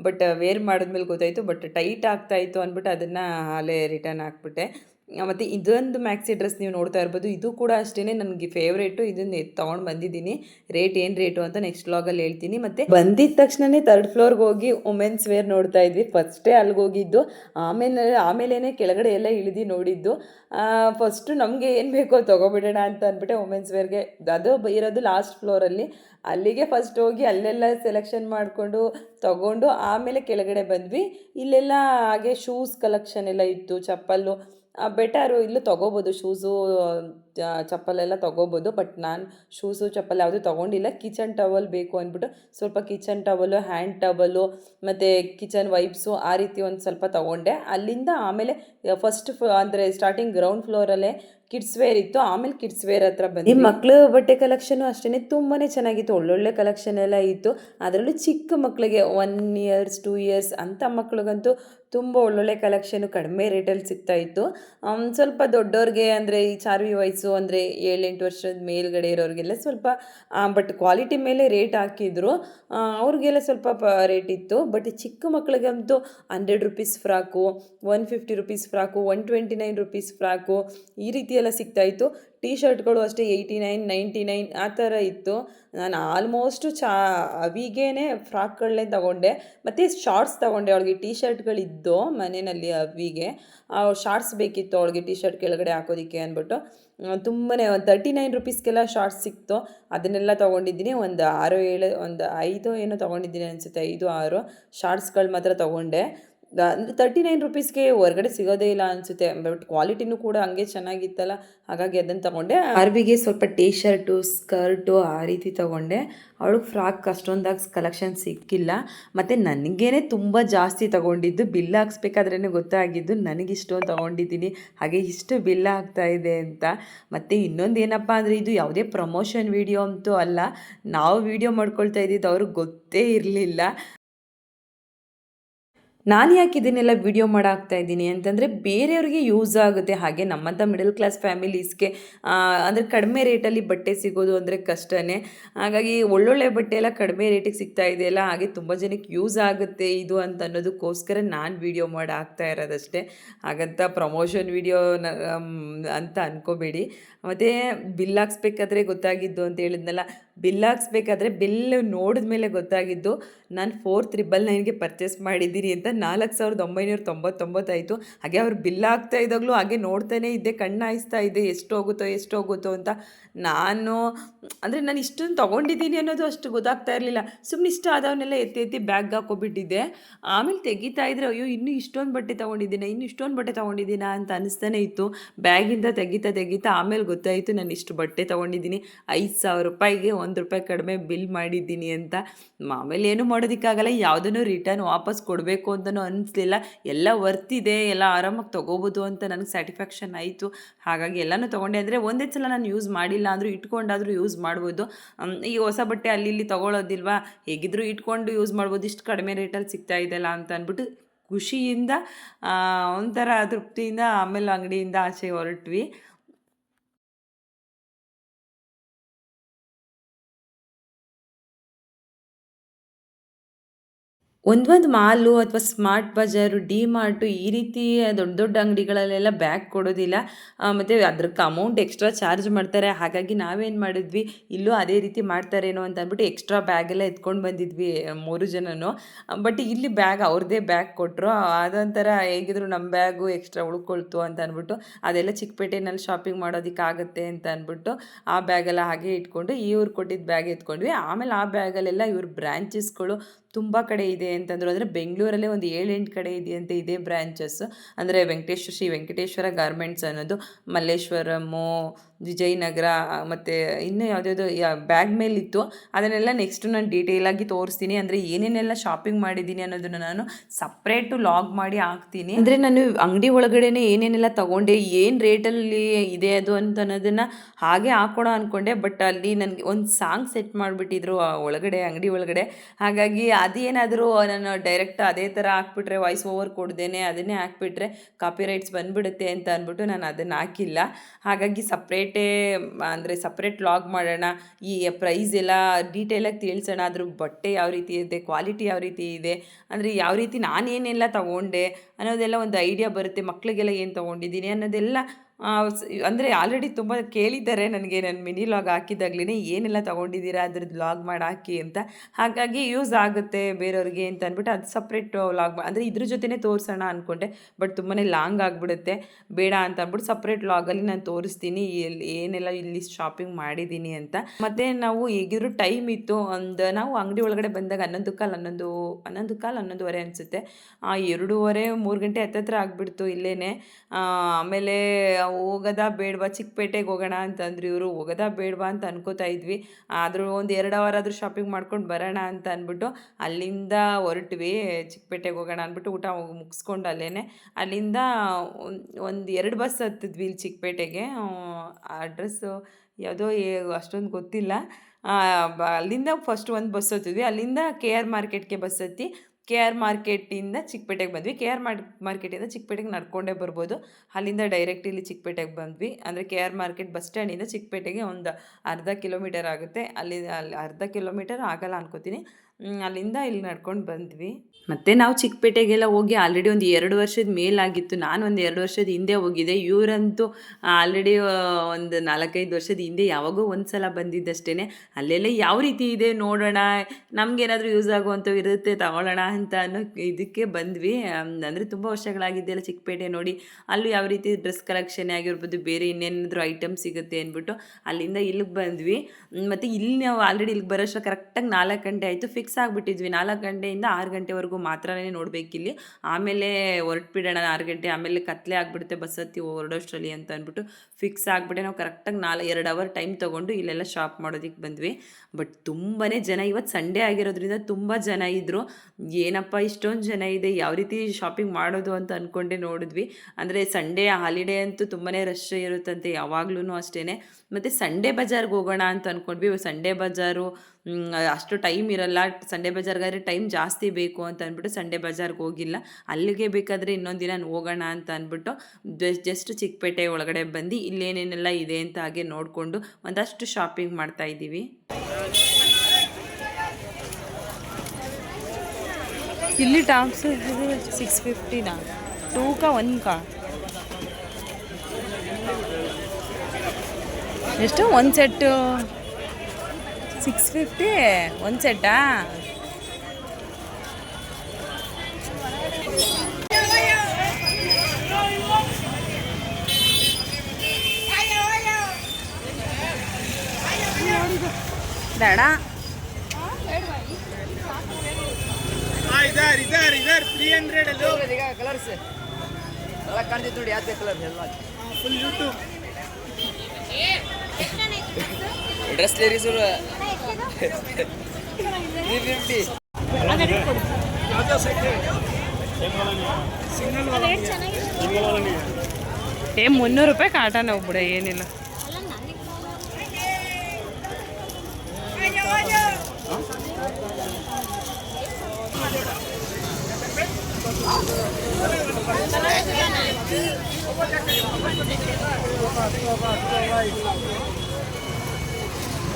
ಬಟ್ ವೇರ್ ಮಾಡಿದ್ಮೇಲೆ ಗೊತ್ತಾಯಿತು. ಬಟ್ ಟೈಟ್ ಆಗ್ತಾಯಿತ್ತು ಅಂದ್ಬಿಟ್ಟು ಅದನ್ನು ಅಲ್ಲೇ ರಿಟರ್ನ್ ಹಾಕ್ಬಿಟ್ಟೆ. ಮತ್ತು ಇದೊಂದು ಮ್ಯಾಕ್ಸಿ ಡ್ರೆಸ್ ನೀವು ನೋಡ್ತಾ ಇರ್ಬೋದು. ಇದು ಕೂಡ ಅಷ್ಟೇ ನನಗೆ ಫೇವ್ರೇಟು ಇದನ್ನ ತೊಗೊಂಡು ಬಂದಿದ್ದೀನಿ. ರೇಟ್ ಏನು ರೇಟು ಅಂತ ನೆಕ್ಸ್ಟ್ ವ್ಲಾಗಲ್ಲಿ ಹೇಳ್ತೀನಿ. ಮತ್ತು ಬಂದಿದ್ದ ತಕ್ಷಣವೇ ತರ್ಡ್ ಫ್ಲೋರ್ಗೆ ಹೋಗಿ ವುಮೆನ್ಸ್ ವೇರ್ ನೋಡ್ತಾ ಇದ್ವಿ. ಫಸ್ಟೇ ಅಲ್ಲಿಗೆ ಹೋಗಿದ್ದು. ಆಮೇಲೆ ಆಮೇಲೆ ಕೆಳಗಡೆ ಎಲ್ಲ ಇಳಿದು ನೋಡಿದ್ದು. ಫಸ್ಟು ನಮಗೆ ಏನು ಬೇಕೋ ತೊಗೊಬಿಡೋಣ ಅಂತ ಅಂದ್ಬಿಟ್ಟೆ ವುಮೆನ್ಸ್ ವೇರ್ಗೆ ಅದು ಇರೋದು ಲಾಸ್ಟ್ ಫ್ಲೋರಲ್ಲಿ ಅಲ್ಲಿಗೆ ಫಸ್ಟ್ ಹೋಗಿ ಅಲ್ಲೆಲ್ಲ ಸೆಲೆಕ್ಷನ್ ಮಾಡಿಕೊಂಡು ತಗೊಂಡು ಆಮೇಲೆ ಕೆಳಗಡೆ ಬಂದ್ವಿ. ಇಲ್ಲೆಲ್ಲ ಹಾಗೆ ಶೂಸ್ ಕಲೆಕ್ಷನ್ ಎಲ್ಲ ಇತ್ತು. ಚಪ್ಪಲ್ಲು ಬೆಟರು ಇಲ್ಲೂ ತೊಗೋಬೋದು. ಶೂಸು ಚಪ್ಪಲೆಲ್ಲ ತೊಗೋಬೋದು. ಬಟ್ ನಾನು ಶೂಸು, ಚಪ್ಪಲ್ ಯಾವುದೂ ತೊಗೊಂಡಿಲ್ಲ. ಕಿಚನ್ ಟವಲ್ ಬೇಕು ಅಂದ್ಬಿಟ್ಟು ಸ್ವಲ್ಪ ಕಿಚನ್ ಟವಲು ಹ್ಯಾಂಡ್ ಟವಲು ಮತ್ತು ಕಿಚನ್ ವೈಪ್ಸು ಆ ರೀತಿ ಒಂದು ಸ್ವಲ್ಪ ತೊಗೊಂಡೆ. ಅಲ್ಲಿಂದ ಆಮೇಲೆ ಫಸ್ಟ್ ಅಂದರೆ ಸ್ಟಾರ್ಟಿಂಗ್ ಗ್ರೌಂಡ್ ಫ್ಲೋರಲ್ಲೇ ಕಿಡ್ಸ್ ವೇರ್ ಇತ್ತು. ಆಮೇಲೆ ಕಿಡ್ಸ್ ವೇರ್ ಹತ್ರ ಬಂದು ಮಕ್ಕಳು ಬಟ್ಟೆ ಕಲೆಕ್ಷನು ಅಷ್ಟೇ ತುಂಬಾ ಚೆನ್ನಾಗಿತ್ತು. ಒಳ್ಳೊಳ್ಳೆ ಕಲೆಕ್ಷನ್ ಎಲ್ಲ ಇತ್ತು. ಅದರಲ್ಲೂ ಚಿಕ್ಕ ಮಕ್ಕಳಿಗೆ ಒನ್ ಇಯರ್ಸ್ ಟೂ ಇಯರ್ಸ್ ಅಂಥ ಮಕ್ಳಿಗಂತೂ ತುಂಬ ಒಳ್ಳೊಳ್ಳೆ ಕಲೆಕ್ಷನು ಕಡಿಮೆ ರೇಟಲ್ಲಿ ಸಿಗ್ತಾ ಇತ್ತು. ಸ್ವಲ್ಪ ದೊಡ್ಡವ್ರಿಗೆ ಅಂದರೆ ಈ ಚಾರ್ವಿ ವಯಸ್ಸು ಅಂದರೆ ಏಳೆಂಟು ವರ್ಷದ ಮೇಲ್ಗಡೆ ಇರೋರಿಗೆಲ್ಲ ಸ್ವಲ್ಪ ಬಟ್ ಕ್ವಾಲಿಟಿ ಮೇಲೆ ರೇಟ್ ಹಾಕಿದ್ರು. ಅವ್ರಿಗೆಲ್ಲ ಸ್ವಲ್ಪ ರೇಟ್ ಇತ್ತು. ಬಟ್ ಚಿಕ್ಕ ಮಕ್ಕಳಿಗಂತೂ hundred rupees frock one fifty rupees frock one twenty nine rupees frock ಈ ರೀತಿ ಎಲ್ಲ ಸಿಗ್ತಾಯಿತ್ತು ಟೀ ಶರ್ಟ್ಗಳು ಅಷ್ಟೇ ಏಯ್ಟಿ ನೈನ್ ನೈಂಟಿ ನೈನ್ ಆ ಥರ ಇತ್ತು. ನಾನು ಆಲ್ಮೋಸ್ಟು ಚಾ, ಅವಿಗೇನೆ ಫ್ರಾಕ್ಗಳನ್ನೇ ತಗೊಂಡೆ. ಮತ್ತು ಶಾರ್ಟ್ಸ್ ತಗೊಂಡೆ, ಅವಳಿಗೆ ಟೀ ಶರ್ಟ್ಗಳಿದ್ದು ಮನೆಯಲ್ಲಿ ಅವಿಗೆ. ಶಾರ್ಟ್ಸ್ ಬೇಕಿತ್ತು ಅವಳಿಗೆ ಟೀ ಶರ್ಟ್ ಕೆಳಗಡೆ ಹಾಕೋದಕ್ಕೆ ಅಂದ್ಬಿಟ್ಟು. ತುಂಬಾ ಒಂದು ತರ್ಟಿ ನೈನ್ ರುಪೀಸ್ಗೆಲ್ಲ ಶಾರ್ಟ್ಸ್ ಸಿಕ್ತು. ಅದನ್ನೆಲ್ಲ ತೊಗೊಂಡಿದ್ದೀನಿ. ಒಂದು ಆರು, ಏಳು, ಒಂದು ಐದು ಏನೋ ತೊಗೊಂಡಿದ್ದೀನಿ ಅನಿಸುತ್ತೆ. ಐದು, ಆರು ಶಾರ್ಟ್ಸ್ಗಳು ಮಾತ್ರ ತೊಗೊಂಡೆ. ಅಂದರೆ ತರ್ಟಿ ನೈನ್ ರುಪೀಸ್ಗೆ ಹೊರಗಡೆ ಸಿಗೋದೇ ಇಲ್ಲ ಅನಿಸುತ್ತೆ. ಬಟ್ ಕ್ವಾಲಿಟಿನೂ ಕೂಡ ಹಂಗೆ ಚೆನ್ನಾಗಿತ್ತಲ್ಲ. ಹಾಗಾಗಿ ಅದನ್ನು ತಗೊಂಡೆ. ಅರ್ಬಿಗೆ ಸ್ವಲ್ಪ ಟೀ ಶರ್ಟು ಸ್ಕರ್ಟು ಆ ರೀತಿ ತಗೊಂಡೆ. ಅವಳಿಗೆ ಫ್ರಾಕ್ ಅಷ್ಟೊಂದಾಗಿ ಕಲೆಕ್ಷನ್ ಸಿಕ್ಕಿಲ್ಲ. ಮತ್ತು ನನಗೇನೆ ತುಂಬ ಜಾಸ್ತಿ ತಗೊಂಡಿದ್ದು. ಬಿಲ್ ಹಾಕ್ಸ್ಬೇಕಾದ್ರೇ ಗೊತ್ತಾಗಿದ್ದು ನನಗಿಷ್ಟು ತಗೊಂಡಿದ್ದೀನಿ. ಹಾಗೆ ಇಷ್ಟು ಬಿಲ್ ಆಗ್ತಾ ಇದೆ ಅಂತ. ಮತ್ತು ಇನ್ನೊಂದು ಏನಪ್ಪ ಅಂದರೆ, ಇದು ಯಾವುದೇ ಪ್ರಮೋಷನ್ ವಿಡಿಯೋ ಅಂತೂ ಅಲ್ಲ. ನಾವು ವಿಡಿಯೋ ಮಾಡ್ಕೊಳ್ತಾ ಇದ್ದಿದ್ದು ಅವ್ರಿಗೆ ಗೊತ್ತೇ ಇರಲಿಲ್ಲ. ನಾನು ಯಾಕೆ ಇದನ್ನೆಲ್ಲ ವಿಡಿಯೋ ಮಾಡಾಕ್ತಾ ಇದ್ದೀನಿ ಅಂತಂದರೆ ಬೇರೆಯವ್ರಿಗೆ ಯೂಸ್ ಆಗುತ್ತೆ. ಹಾಗೆ ನಮ್ಮಂಥ ಮಿಡಲ್ ಕ್ಲಾಸ್ ಫ್ಯಾಮಿಲೀಸ್ಗೆ ಅಂದರೆ ಕಡಿಮೆ ರೇಟಲ್ಲಿ ಬಟ್ಟೆ ಸಿಗೋದು ಅಂದರೆ ಕಷ್ಟನೇ. ಹಾಗಾಗಿ ಒಳ್ಳೊಳ್ಳೆ ಬಟ್ಟೆ ಎಲ್ಲ ಕಡಿಮೆ ರೇಟಿಗೆ ಸಿಗ್ತಾ ಇದೆಯಲ್ಲ, ಹಾಗೆ ತುಂಬ ಜನಕ್ಕೆ ಯೂಸ್ ಆಗುತ್ತೆ ಇದು ಅಂತ ಅನ್ನೋದಕ್ಕೋಸ್ಕರ ನಾನು ವಿಡಿಯೋ ಮಾಡಿ ಹಾಕ್ತಾ ಇರೋದಷ್ಟೇ. ಹಾಗಂತ ಪ್ರಮೋಷನ್ ವಿಡಿಯೋ ಅಂತ ಅನ್ಕೋಬೇಡಿ. ಮತ್ತು ಬಿಲ್ ಹಾಕ್ಸ್ಬೇಕಾದ್ರೆ ಗೊತ್ತಾಗಿದ್ದು ಅಂತ ಹೇಳಿದ್ನಲ್ಲ. ಬಿಲ್ ಹಾಕ್ಸ್ಬೇಕಾದ್ರೆ ಬಿಲ್ ನೋಡಿದ ಮೇಲೆ ಗೊತ್ತಾಗಿದ್ದು, ನಾನು ಫೋರ್ ತ್ರಿಬಲ್ ನೈನ್ಗೆ ಪರ್ಚೇಸ್ ಮಾಡಿದ್ದೀನಿ ಅಂತ ನಾಲ್ಕು ಸಾವಿರದ ಒಂಬೈನೂರ ತೊಂಬತ್ತೊಂಬತ್ತಾಯಿತು ಹಾಗೆ ಅವ್ರು ಬಿಲ್ ಹಾಕ್ತಾ ಇದ್ದಾಗಲೂ ಹಾಗೆ ನೋಡ್ತಾನೇ ಇದ್ದೆ, ಕಣ್ಣು ಹಾಯಿಸ್ತಾ ಇದ್ದೆ, ಎಷ್ಟು ಹೋಗುತ್ತೋ ಎಷ್ಟು ಹೋಗುತ್ತೋ ಅಂತ. ನಾನು, ಅಂದರೆ ನಾನು ಇಷ್ಟೊಂದು ತೊಗೊಂಡಿದ್ದೀನಿ ಅನ್ನೋದು ಅಷ್ಟು ಗೊತ್ತಾಗ್ತಾ ಇರಲಿಲ್ಲ. ಸುಮ್ಮನೆ ಇಷ್ಟ ಆದವನ್ನೆಲ್ಲ ಎತ್ತಿ ಎತ್ತಿ ಬ್ಯಾಗ್ ಹಾಕೊಬಿಟ್ಟಿದ್ದೆ ಆಮೇಲೆ ತೆಗಿತಾ ಇದ್ರೆ, ಅಯ್ಯೋ, ಇನ್ನೂ ಇಷ್ಟೊಂದು ಬಟ್ಟೆ ತೊಗೊಂಡಿದ್ದೀನಿ, ಇನ್ನೂ ಇಷ್ಟೊಂದು ಬಟ್ಟೆ ತೊಗೊಂಡಿದ್ದೀನ ಅಂತ ಅನಿಸ್ತಾನೆ ಇತ್ತು. ಬ್ಯಾಗಿಂದ ತೆಗಿತಾ ತೆಗಿತಾ ಆಮೇಲೆ ಗೊತ್ತಾಯಿತು. ನಾನು ಇಷ್ಟು ಬಟ್ಟೆ ತೊಗೊಂಡಿದ್ದೀನಿ. ಐದು ಸಾವಿರ ರೂಪಾಯಿಗೆ ಒಂದು ರೂಪಾಯಿ ಕಡಿಮೆ ಬಿಲ್ ಮಾಡಿದ್ದೀನಿ ಅಂತ. ಆಮೇಲೆ ಏನು ಮಾಡೋದಕ್ಕಾಗಲ್ಲ. ಯಾವುದನ್ನು ರಿಟರ್ನ್ ವಾಪಸ್ ಕೊಡಬೇಕು ಅಂತಲೂ ಅನಿಸ್ಲಿಲ್ಲ. ಎಲ್ಲ ವರ್ತ್ ಇದೆ. ಎಲ್ಲ ಆರಾಮಾಗಿ ತೊಗೋಬೋದು ಅಂತ ನನಗೆ ಸ್ಯಾಟಿಸ್ಫ್ಯಾಕ್ಷನ್ ಆಯಿತು. ಹಾಗಾಗಿ ಎಲ್ಲನೂ ತೊಗೊಂಡೆ ಅಂದರೆ ಒಂದೇ ಸಲ ನಾನು ಯೂಸ್ ಮಾಡಿಲ್ಲ ಅಂದರೂ ಇಟ್ಕೊಂಡಾದರೂ ಯೂಸ್ ಮಾಡ್ಬೋದು. ಈ ಹೊಸ ಬಟ್ಟೆ ಅಲ್ಲಿ ಇಲ್ಲಿ ತೊಗೊಳೋದಿಲ್ವಾ? ಹೇಗಿದ್ರೂ ಇಟ್ಕೊಂಡು ಯೂಸ್ ಮಾಡ್ಬೋದು. ಇಷ್ಟು ಕಡಿಮೆ ರೇಟಲ್ಲಿ ಸಿಗ್ತಾ ಇದೆಲ್ಲ ಅಂತ ಅಂದ್ಬಿಟ್ಟು ಖುಷಿಯಿಂದ ಒಂಥರ ತೃಪ್ತಿಯಿಂದ ಆಮೇಲೆ ಅಂಗಡಿಯಿಂದ ಆಚೆ ಹೊರಟ್ವಿ. ಒಂದೊಂದು ಮಾಲು ಅಥವಾ ಸ್ಮಾರ್ಟ್ ಬಜಾರು ಡಿ ಮಾರ್ಟು ಈ ರೀತಿ ದೊಡ್ಡ ದೊಡ್ಡ ಅಂಗಡಿಗಳಲ್ಲೆಲ್ಲ ಬ್ಯಾಗ್ ಕೊಡೋದಿಲ್ಲ. ಮತ್ತು ಅದಕ್ಕೆ ಅಮೌಂಟ್ ಎಕ್ಸ್ಟ್ರಾ ಚಾರ್ಜ್ ಮಾಡ್ತಾರೆ. ಹಾಗಾಗಿ ನಾವೇನು ಮಾಡಿದ್ವಿ, ಇಲ್ಲೂ ಅದೇ ರೀತಿ ಮಾಡ್ತಾರೇನೋ ಅಂತ ಅಂದ್ಬಿಟ್ಟು ಎಕ್ಸ್ಟ್ರಾ ಬ್ಯಾಗ್ ಎಲ್ಲ ಎತ್ಕೊಂಡು ಬಂದಿದ್ವಿ, ಮೂರು ಜನನೂ. ಬಟ್ ಇಲ್ಲಿ ಬ್ಯಾಗ್ ಅವ್ರದ್ದೇ ಬ್ಯಾಗ್ ಕೊಟ್ಟರು ಅದೊಂಥರ ಹೇಗಿದ್ರು ನಮ್ಮ ಬ್ಯಾಗು ಎಕ್ಸ್ಟ್ರಾ ಉಳ್ಕೊಳ್ತು ಅಂತ ಅಂದ್ಬಿಟ್ಟು, ಅದೆಲ್ಲ ಚಿಕ್ಕಪೇಟೆನಲ್ಲಿ ಶಾಪಿಂಗ್ ಮಾಡೋದಕ್ಕಾಗತ್ತೆ ಅಂತ ಅಂದ್ಬಿಟ್ಟು ಆ ಬ್ಯಾಗೆಲ್ಲ ಹಾಗೆ ಇಟ್ಕೊಂಡು, ಇವ್ರು ಕೊಟ್ಟಿದ್ದ ಬ್ಯಾಗ್ ಎತ್ಕೊಂಡ್ವಿ. ಆಮೇಲೆ ಆ ಬ್ಯಾಗಲ್ಲೆಲ್ಲ ಇವ್ರ ಬ್ರ್ಯಾಂಚಸ್ಗಳು ತುಂಬ ಕಡೆ ಇದೆ ಅಂತಂದರು. ಅಂದರೆ ಬೆಂಗಳೂರಲ್ಲೇ ಒಂದು ಏಳೆಂಟು ಕಡೆ ಇದೆಯಂತೆ, ಇದೇ ಬ್ರ್ಯಾಂಚಸ್ ಅಂದರೆ ವೆಂಕಟೇಶ್ವರ ಶ್ರೀ ವೆಂಕಟೇಶ್ವರ ಗಾರ್ಮೆಂಟ್ಸ್ ಅನ್ನೋದು ಮಲ್ಲೇಶ್ವರಮು ವಿಜಯನಗರ ಮತ್ತು ಇನ್ನೂ ಯಾವುದ್ಯಾವುದೋ ಬ್ಯಾಗ್ ಮೇಲಿತ್ತು. ಅದನ್ನೆಲ್ಲ ನೆಕ್ಸ್ಟು ನಾನು ಡೀಟೇಲಾಗಿ ತೋರಿಸ್ತೀನಿ. ಅಂದರೆ ಏನೇನೆಲ್ಲ ಶಾಪಿಂಗ್ ಮಾಡಿದ್ದೀನಿ ಅನ್ನೋದನ್ನು ನಾನು ಸಪ್ರೇಟು ಲಾಗ್ ಮಾಡಿ ಹಾಕ್ತೀನಿ. ಅಂದರೆ ನಾನು ಅಂಗಡಿ ಒಳಗಡೆನೆ ಏನೇನೆಲ್ಲ ತಗೊಂಡೆ, ಏನು ರೇಟಲ್ಲಿ ಇದೆ ಅದು ಅಂತ ಅನ್ನೋದನ್ನು ಹಾಗೆ ಹಾಕೋಣ ಅಂದ್ಕೊಂಡೆ ಬಟ್ ಅಲ್ಲಿ ನನಗೆ ಒಂದು ಸಾಂಗ್ ಸೆಟ್ ಮಾಡಿಬಿಟ್ಟಿದ್ರು ಒಳಗಡೆ, ಅಂಗಡಿ ಒಳಗಡೆ. ಹಾಗಾಗಿ ಅದೇನಾದರೂ ನಾನು ಡೈರೆಕ್ಟ್ ಅದೇ ಥರ ಹಾಕ್ಬಿಟ್ರೆ ವಾಯ್ಸ್ ಓವರ್ ಕೊಡ್ದೇನೆ, ಅದನ್ನೇ ಹಾಕ್ಬಿಟ್ರೆ ಕಾಪಿ ರೈಟ್ಸ್ ಬಂದ್ಬಿಡುತ್ತೆ ಅಂತ ಅಂದ್ಬಿಟ್ಟು ನಾನು ಅದನ್ನು ಹಾಕಿಲ್ಲ. ಹಾಗಾಗಿ ಸಪ್ರೇಟೇ ಅಂದರೆ ಸಪ್ರೇಟ್ ಲಾಗ್ ಮಾಡೋಣ. ಈ ಪ್ರೈಸ್ ಎಲ್ಲ ಡೀಟೇಲಾಗಿ ತಿಳಿಸೋಣ. ಅದ್ರ ಬಟ್ಟೆ ಯಾವ ರೀತಿ ಇದೆ ಕ್ವಾಲಿಟಿ ಯಾವ ರೀತಿ ಇದೆ, ಅಂದರೆ ಯಾವ ರೀತಿ ನಾನೇನೆಲ್ಲ ತಗೊಂಡೆ ಅನ್ನೋದೆಲ್ಲ ಒಂದು ಐಡಿಯಾ ಬರುತ್ತೆ. ಮಕ್ಕಳಿಗೆಲ್ಲ ಏನು ತೊಗೊಂಡಿದ್ದೀನಿ ಅನ್ನೋದೆಲ್ಲ ಅಂದರೆ ಆಲ್ರೆಡಿ ತುಂಬ ಕೇಳಿದ್ದಾರೆ ನನಗೆ ನಾನು ಮಿನಿ ಲಾಗ್ ಹಾಕಿದಾಗ್ಲೇ ಏನೆಲ್ಲ ತೊಗೊಂಡಿದ್ದೀರಾ ಅದ್ರದ್ದು ಲಾಗ್ ಮಾಡಿ ಹಾಕಿ ಅಂತ. ಹಾಗಾಗಿ ಯೂಸ್ ಆಗುತ್ತೆ ಬೇರೆಯವ್ರಿಗೆ ಅಂತ ಅಂದ್ಬಿಟ್ಟು ಅದು ಸಪ್ರೇಟ್ ಲಾಗ್ ಅಂದರೆ ಇದ್ರ ಜೊತೆನೇ ತೋರಿಸೋಣ ಅಂದ್ಕೊಂಡೆ ಬಟ್ ತುಂಬಾ ಲಾಂಗ್ ಆಗಿಬಿಡುತ್ತೆ. ಬೇಡ ಅಂತ ಅಂದ್ಬಿಟ್ಟು ಸಪ್ರೇಟ್ ಲಾಗಲ್ಲಿ ನಾನು ತೋರಿಸ್ತೀನಿ ಏನೆಲ್ಲ ಇಲ್ಲಿ ಶಾಪಿಂಗ್ ಮಾಡಿದ್ದೀನಿ ಅಂತ. ಮತ್ತು ನಾವು ಹೇಗಿದ್ರು ಟೈಮ್ ಇತ್ತು ಒಂದು ನಾವು ಅಂಗಡಿ ಒಳಗಡೆ ಬಂದಾಗ ಹನ್ನೊಂದು ಕಾಲು, ಹನ್ನೊಂದು ಹನ್ನೊಂದು ಕಾಲು, ಹನ್ನೊಂದುವರೆ ಅನಿಸುತ್ತೆ. ಎರಡೂವರೆ, ಮೂರು ಗಂಟೆ ಹತ್ತತ್ರ ಆಗಿಬಿಡ್ತು ಇಲ್ಲೇ ಆಮೇಲೆ ಹೋಗೋದಾ ಬೇಡವಾ, ಚಿಕ್ಕಪೇಟೆಗೆ ಹೋಗೋಣ ಅಂತಂದ್ರು ಇವರು. ಹೋಗದ ಬೇಡವಾ ಅಂತ ಅನ್ಕೋತಾ ಇದ್ವಿ. ಆದರೂ ಒಂದು ಎರಡು ಅವರ್ ಆದರೂ ಶಾಪಿಂಗ್ ಮಾಡ್ಕೊಂಡು ಬರೋಣ ಅಂತ ಅಂದ್ಬಿಟ್ಟು ಅಲ್ಲಿಂದ ಹೊರಟ್ವಿ. ಚಿಕ್ಕಪೇಟೆಗೆ ಹೋಗೋಣ ಅಂದ್ಬಿಟ್ಟು ಊಟ ಮುಗಿಸ್ಕೊಂಡು ಅಲ್ಲೇ ಅಲ್ಲಿಂದ ಒಂದು ಎರಡು ಬಸ್ ಹತ್ತಿದ್ವಿ ಇಲ್ಲಿ ಚಿಕ್ಕಪೇಟೆಗೆ. ಅಡ್ರೆಸ್ಸು ಯಾವುದೋ ಅಷ್ಟೊಂದು ಗೊತ್ತಿಲ್ಲ. ಅಲ್ಲಿಂದ ಫಸ್ಟ್ ಒಂದು ಬಸ್ ಹತ್ತಿದ್ವಿ. ಅಲ್ಲಿಂದ ಕೆ ಆರ್ ಮಾರ್ಕೆಟ್ಗೆ ಬಸ್ ಹತ್ತಿ ಕೆ ಆರ್ ಮಾರ್ಕೆಟಿಂದ ಚಿಕ್ಕಪೇಟೆಗೆ ಬಂದ್ವಿ. ಕೆ ಆರ್ ಮಾರ್ಕ್ ಮಾರ್ಕೆಟಿಂದ ಚಿಕ್ಕಪೇಟೆಗೆ ನಡ್ಕೊಂಡೇ ಬರ್ಬೋದು. ಅಲ್ಲಿಂದ ಡೈರೆಕ್ಟ್ ಇಲ್ಲಿ ಚಿಕ್ಕಪೇಟೆಗೆ ಬಂದ್ವಿ. ಅಂದರೆ ಕೆ ಆರ್ ಮಾರ್ಕೆಟ್ ಬಸ್ ಸ್ಟ್ಯಾಂಡಿಂದ ಚಿಕ್ಕಪೇಟೆಗೆ ಒಂದು ಅರ್ಧ ಕಿಲೋಮೀಟರ್ ಆಗುತ್ತೆ. ಅಲ್ಲಿ ಅಲ್ಲಿ ಅರ್ಧ ಕಿಲೋಮೀಟರ್ ಆಗಲ್ಲ ಅನ್ಕೋತೀನಿ. ಅಲ್ಲಿಂದ ಇಲ್ಲಿ ನಡ್ಕೊಂಡು ಬಂದ್ವಿ. ಮತ್ತೆ ನಾವು ಚಿಕ್ಕಪೇಟೆಗೆಲ್ಲ ಹೋಗಿ ಆಲ್ರೆಡಿ ಒಂದು ಎರಡು ವರ್ಷದ ಮೇಲಾಗಿತ್ತು. ನಾನು ಒಂದು ಎರಡು ವರ್ಷದ ಹಿಂದೆ ಹೋಗಿದ್ದೆ. ಇವರಂತೂ ಆಲ್ರೆಡಿ ಒಂದು ನಾಲ್ಕೈದು ವರ್ಷದ ಹಿಂದೆ ಯಾವಾಗೋ ಒಂದು ಸಲ ಬಂದಿದ್ದಷ್ಟೇ ಅಲ್ಲೆಲ್ಲ ಯಾವ ರೀತಿ ಇದೆ ನೋಡೋಣ, ನಮಗೇನಾದರೂ ಯೂಸ್ ಆಗುವಂಥವು ಇರುತ್ತೆ, ತಗೊಳ್ಳೋಣ ಅಂತ ಅನ್ನೋ ಇದಕ್ಕೆ ಬಂದ್ವಿ. ಅಂದರೆ ತುಂಬ ವರ್ಷಗಳಾಗಿದ್ದೆಲ್ಲ ಚಿಕ್ಕಪೇಟೆ ನೋಡಿ. ಅಲ್ಲೂ ಯಾವ ರೀತಿ ಡ್ರೆಸ್ ಕಲೆಕ್ಷನ್ ಆಗಿರ್ಬೋದು, ಬೇರೆ ಇನ್ನೇನಾದರೂ ಐಟಮ್ ಸಿಗುತ್ತೆ ಅಂದ್ಬಿಟ್ಟು ಅಲ್ಲಿಂದ ಇಲ್ಲಿಗೆ ಬಂದ್ವಿ. ಮತ್ತು ಇಲ್ಲಿ ನಾವು ಆಲ್ರೆಡಿ ಇಲ್ಲಿಗೆ ಬರೋಷ್ಟು ಕರೆಕ್ಟಾಗಿ ನಾಲ್ಕು ಗಂಟೆ ಆಯಿತು. ಫಿಕ್ಸ್ ಆಗಿಬಿಟ್ಟಿದ್ವಿ. ನಾಲ್ಕು ಗಂಟೆಯಿಂದ ಆರು ಗಂಟೆವರೆಗೂ ಮಾತ್ರನೇ ನೋಡಬೇಕಿಲ್ಲಿ ಆಮೇಲೆ ಹೊರಟ್ಬಿಡೋಣ ಆರು ಗಂಟೆ, ಆಮೇಲೆ ಕತ್ಲೆ ಆಗಿಬಿಡುತ್ತೆ ಬಸ್ ಹತ್ತಿ ಹೊರಡೋಷ್ಟರಲ್ಲಿ ಅಂತ ಅಂದ್ಬಿಟ್ಟು ಫಿಕ್ಸ್ ಆಗಿಬಿಟ್ಟೆ. ನಾವು ಕರೆಕ್ಟಾಗಿ ನಾಲ್, ಎರಡು ಅವರ್ ಟೈಮ್ ತೊಗೊಂಡು ಇಲ್ಲೆಲ್ಲ ಶಾಪ್ ಮಾಡೋದಕ್ಕೆ ಬಂದ್ವಿ. ಬಟ್ ತುಂಬಾ ಜನ ಇವತ್ತು ಸಂಡೇ ಆಗಿರೋದ್ರಿಂದ ತುಂಬ ಜನ ಇದ್ದರು ಏನಪ್ಪ ಇಷ್ಟೊಂದು ಜನ ಇದೆ, ಯಾವ ರೀತಿ ಶಾಪಿಂಗ್ ಮಾಡೋದು ಅಂತ ಅಂದ್ಕೊಂಡೆ ನೋಡಿದ್ವಿ. ಅಂದರೆ ಸಂಡೇ ಹಾಲಿಡೇ ಅಂತೂ ತುಂಬಾ ರಶ್ ಇರುತ್ತಂತೆ ಯಾವಾಗ್ಲೂ ಅಷ್ಟೇ ಮತ್ತು ಸಂಡೇ ಬಜಾರ್ಗೆ ಹೋಗೋಣ ಅಂತ ಅಂದ್ಕೊಂಡ್ವಿ ಸಂಡೇ ಬಜಾರು ಅಷ್ಟು ಟೈಮ್ ಇರಲ್ಲ. ಸಂಡೇ ಬಜಾರ್ಗಾದ್ರೆ ಟೈಮ್ ಜಾಸ್ತಿ ಬೇಕು ಅಂತ ಅಂದ್ಬಿಟ್ಟು ಸಂಡೇ ಬಜಾರ್ಗೆ ಹೋಗಿಲ್ಲ. ಅಲ್ಲಿಗೆ ಬೇಕಾದರೆ ಇನ್ನೊಂದು ದಿನ ಹೋಗೋಣ ಅಂತ ಅಂದ್ಬಿಟ್ಟು ಜಸ್ಟ್ ಚಿಕ್ಕಪೇಟೆ ಒಳಗಡೆ ಬಂದು ಇಲ್ಲೇನೇನೆಲ್ಲ ಇದೆ ಅಂತ ಹಾಗೆ ನೋಡಿಕೊಂಡು ಒಂದಷ್ಟು ಶಾಪಿಂಗ್ ಮಾಡ್ತಾ ಇದ್ದೀವಿ. ಇಲ್ಲಿ ಟಾಪ್ಸ್ ಸಿಕ್ಸ್ ಫಿಫ್ಟಿನಾ ಟೂ ಕಾ ಒನ್ ಕಾ. ಎಷ್ಟು ಒಂದು ಸೆಟ್ಟು ಸಿಕ್ಸ್ ಫಿಫ್ಟಿ ಒಂದು ಸೆಟ್ಟಾ ಬೇಡ ಕಲರ್ಸ್ ಎಲ್ಲ ಕಲರ್ ಎಲ್ಲ ಫುಲ್ ಯೂಟೂಬ್ ಡ್ರೆಸ್ ಲೇರೀಸು ಏ ಮುನ್ನೂರು ರೂಪಾಯಿ ಕಾಟಾನೆ ಒಬ್ಬಡ ಏನಿಲ್ಲ.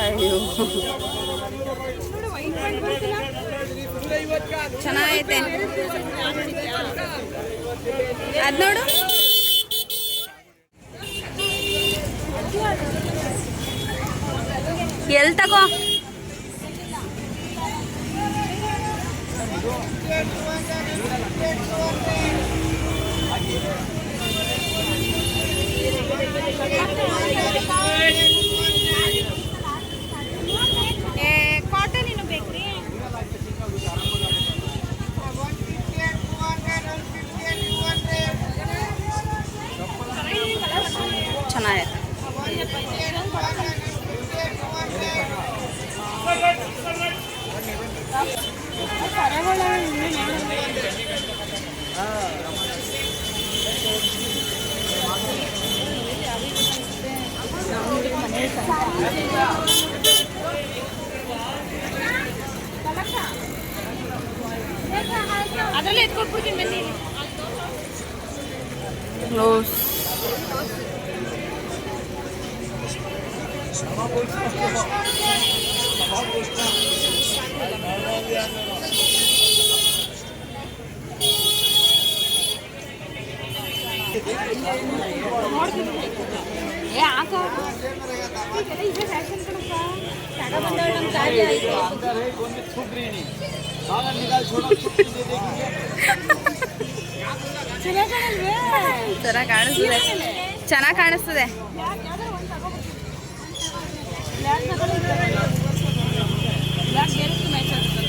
ಅಯ್ಯೋ. ಚೆನ್ನಾಗೈತೆ. ಅದ್ ನೋಡು. ಎಲ್ಲಿ ತಗೋ ಕಾಟನ್ ಏನು ಬೇಕ್ರಿ? ಚೆನ್ನಾಗೈತೆ ಅದರಲ್ಲಿ ಎತ್ಕೊಟ್ಬಿಡ್ತೀನಿ ಬನ್ನಿ. ಕ್ಲೋಸ್ ಏ ಆಕ ಇದೆ ಫ್ಯಾಷನ್ ಕಣಪ್ಪ ತಗ ಬಂದವಳು ನಮ್ಮ ತಾಯಿ ಆಯ್ತು ಚೆನ್ನಾಗಿ ಕಾಣಿಸ್ತದೆ ಚೆನ್ನಾಗಿ ಕಾಣಿಸ್ತದೆ ಚೆನ್ನಾಗಿ ಕಾಣಿಸ್ತದೆ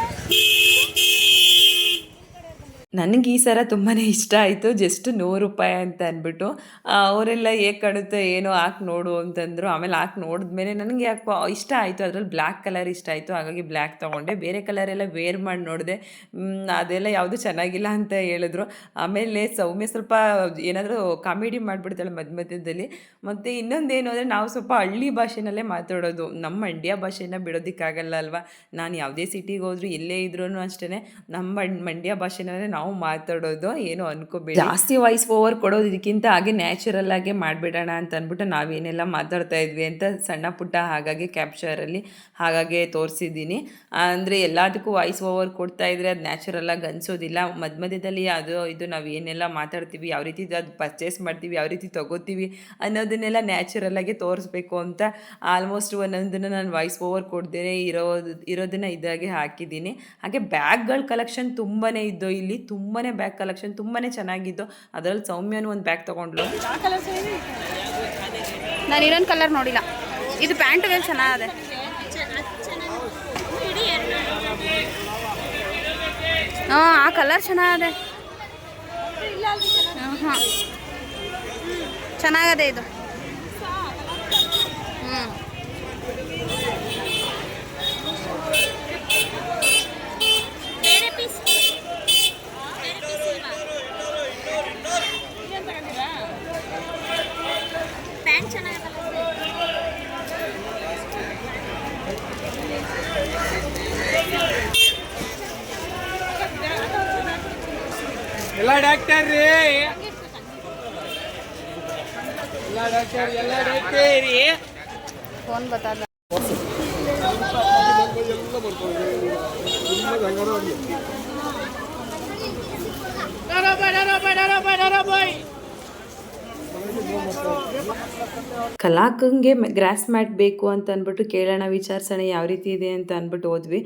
ನನಗೆ ಈ ಸರ ತುಂಬಾ ಇಷ್ಟ ಆಯಿತು ಜಸ್ಟ್ ನೂರು ರೂಪಾಯಿ ಅಂತ ಅಂದ್ಬಿಟ್ಟು. ಅವರೆಲ್ಲ ಹೇಗೆ ಕಾಣುತ್ತೆ ಏನೋ ಹಾಕಿ ನೋಡು ಅಂತಂದರು. ಆಮೇಲೆ ಹಾಕಿ ನೋಡಿದ್ಮೇಲೆ ನನಗೆ ಯಾಕೋ ಇಷ್ಟ ಆಯಿತು, ಅದರಲ್ಲಿ ಬ್ಲ್ಯಾಕ್ ಕಲರ್ ಇಷ್ಟ ಆಯಿತು. ಹಾಗಾಗಿ ಬ್ಲ್ಯಾಕ್ ತೊಗೊಂಡೆ. ಬೇರೆ ಕಲರ್ ಎಲ್ಲ ವೇರ್ ಮಾಡಿ ನೋಡಿದೆ. ಅದೆಲ್ಲ ಯಾವುದು ಚೆನ್ನಾಗಿಲ್ಲ ಅಂತ ಹೇಳಿದ್ರು. ಆಮೇಲೆ ಸೌಮ್ಯ ಸ್ವಲ್ಪ ಏನಾದರೂ ಕಾಮಿಡಿ ಮಾಡಿಬಿಡ್ತಾಳೆ ಮಧ್ಯ ಮಧ್ಯದಲ್ಲಿ. ಮತ್ತು ಇನ್ನೊಂದೇನು ಅಂದರೆ ನಾವು ಸ್ವಲ್ಪ ಹಳ್ಳಿ ಭಾಷೆನಲ್ಲೇ ಮಾತಾಡೋದು. ನಮ್ಮ ಮಂಡ್ಯ ಭಾಷೆನ ಬಿಡೋದಕ್ಕಾಗಲ್ಲ ಅಲ್ವಾ? ನಾನು ಯಾವುದೇ ಸಿಟಿಗೆ ಹೋದ್ರು ಎಲ್ಲೇ ಇದ್ರೂ ಅಷ್ಟೇ ನಮ್ಮ ಮಂಡ್- ಮಂಡ್ಯ ಭಾಷೆನಲ್ಲೇ ನಾವು ಮಾತಾಡೋದು ಏನು ಅನ್ಕೋಬೇಡಿ. ಜಾಸ್ತಿ ವಾಯ್ಸ್ ಓವರ್ ಕೊಡೋದು ಇದಕ್ಕಿಂತ ಹಾಗೆ ನ್ಯಾಚುರಲ್ ಆಗಿ ಮಾಡಿಬಿಡೋಣ ಅಂತ ಅಂದ್ಬಿಟ್ಟು ನಾವೇನೆಲ್ಲ ಮಾತಾಡ್ತಾ ಇದ್ವಿ ಅಂತ ಸಣ್ಣ ಪುಟ್ಟ ಹಾಗಾಗಿ ಕ್ಯಾಪ್ಚರಲ್ಲಿ ಹಾಗಾಗಿ ತೋರಿಸಿದ್ದೀನಿ. ಅಂದರೆ ಎಲ್ಲದಕ್ಕೂ ವಾಯ್ಸ್ ಓವರ್ ಕೊಡ್ತಾ ಇದ್ರೆ ಅದು ನ್ಯಾಚುರಲ್ ಆಗಿ ಅನ್ಸೋದಿಲ್ಲ. ಮಧ್ಯ ಮಧ್ಯದಲ್ಲಿ ಅದು ಇದು ನಾವು ಏನೆಲ್ಲ ಮಾತಾಡ್ತೀವಿ, ಯಾವ ರೀತಿ ಅದು ಪರ್ಚೇಸ್ ಮಾಡ್ತೀವಿ, ಯಾವ ರೀತಿ ತಗೋತೀವಿ ಅನ್ನೋದನ್ನೆಲ್ಲ ನ್ಯಾಚುರಲ್ ಆಗಿ ತೋರಿಸ್ಬೇಕು ಅಂತ ಆಲ್ಮೋಸ್ಟ್ ಒಂದೊಂದನ್ನು ನಾನು ವಾಯ್ಸ್ ಓವರ್ ಕೊಡ್ದೇನೆ ಇರೋದು, ಇರೋದನ್ನು ಇದಾಗೆ ಹಾಕಿದ್ದೀನಿ. ಹಾಗೆ ಬ್ಯಾಗ್ಗಳ ಕಲೆಕ್ಷನ್ ತುಂಬಾ ಇದ್ದು ಇಲ್ಲಿ ತುಂಬಾ ಬ್ಯಾಗ್ ಕಲೆಕ್ಷನ್ ತುಂಬಾ ಚೆನ್ನಾಗಿದ್ದು. ಅದರಲ್ಲಿ ಸೌಮ್ಯನೂ ಒಂದು ಬ್ಯಾಗ್ ತೊಗೊಂಡ್ಲು ನಾನು ಇನ್ನೊಂದು ಕಲರ್ ನೋಡಿಲ್ಲ. ಇದು ಪ್ಯಾಂಟ್ಗಳು ಚೆನ್ನಾಗಿದೆ. ಹಾಂ, ಆ ಕಲರ್ ಚೆನ್ನಾಗಿದೆ. ಹಾಂ ಚೆನ್ನಾಗದೆ ಇದು ಹ್ಞೂ ಬೇರೆ ಪೀಸ್ ಬೇರೆ ಪೀಸ್ ಇಲ್ವಾ ಇದೇನ್ ತಗೊಂಡಿರಾ ಪ್ಯಾಂಟ್ ಚೆನ್ನಾಗಲ್ಲ ಎಲ್ಲ ಡಾಕ್ಟರ್ ರೀ. ಎಲ್ಲ ಡಾಕ್ಟರ್ ಎಲ್ಲ ಡಾಕ್ಟರ್ ರೀ. ಫೋನ್ ಬತ್ತಲ್ಲ. ಕಲಾಕಂಗೆ ಗ್ರಾಸ್ ಮ್ಯಾಟ್ ಬೇಕು ಅಂತ ಅಂದ್ಬಿಟ್ಟು ಕೇಳೋಣ ವಿಚಾರಿಸೋಣ ಯಾವ ರೀತಿ ಇದೆ ಅಂತ ಅಂದ್ಬಿಟ್ಟು ಹೋದ್ವಿ.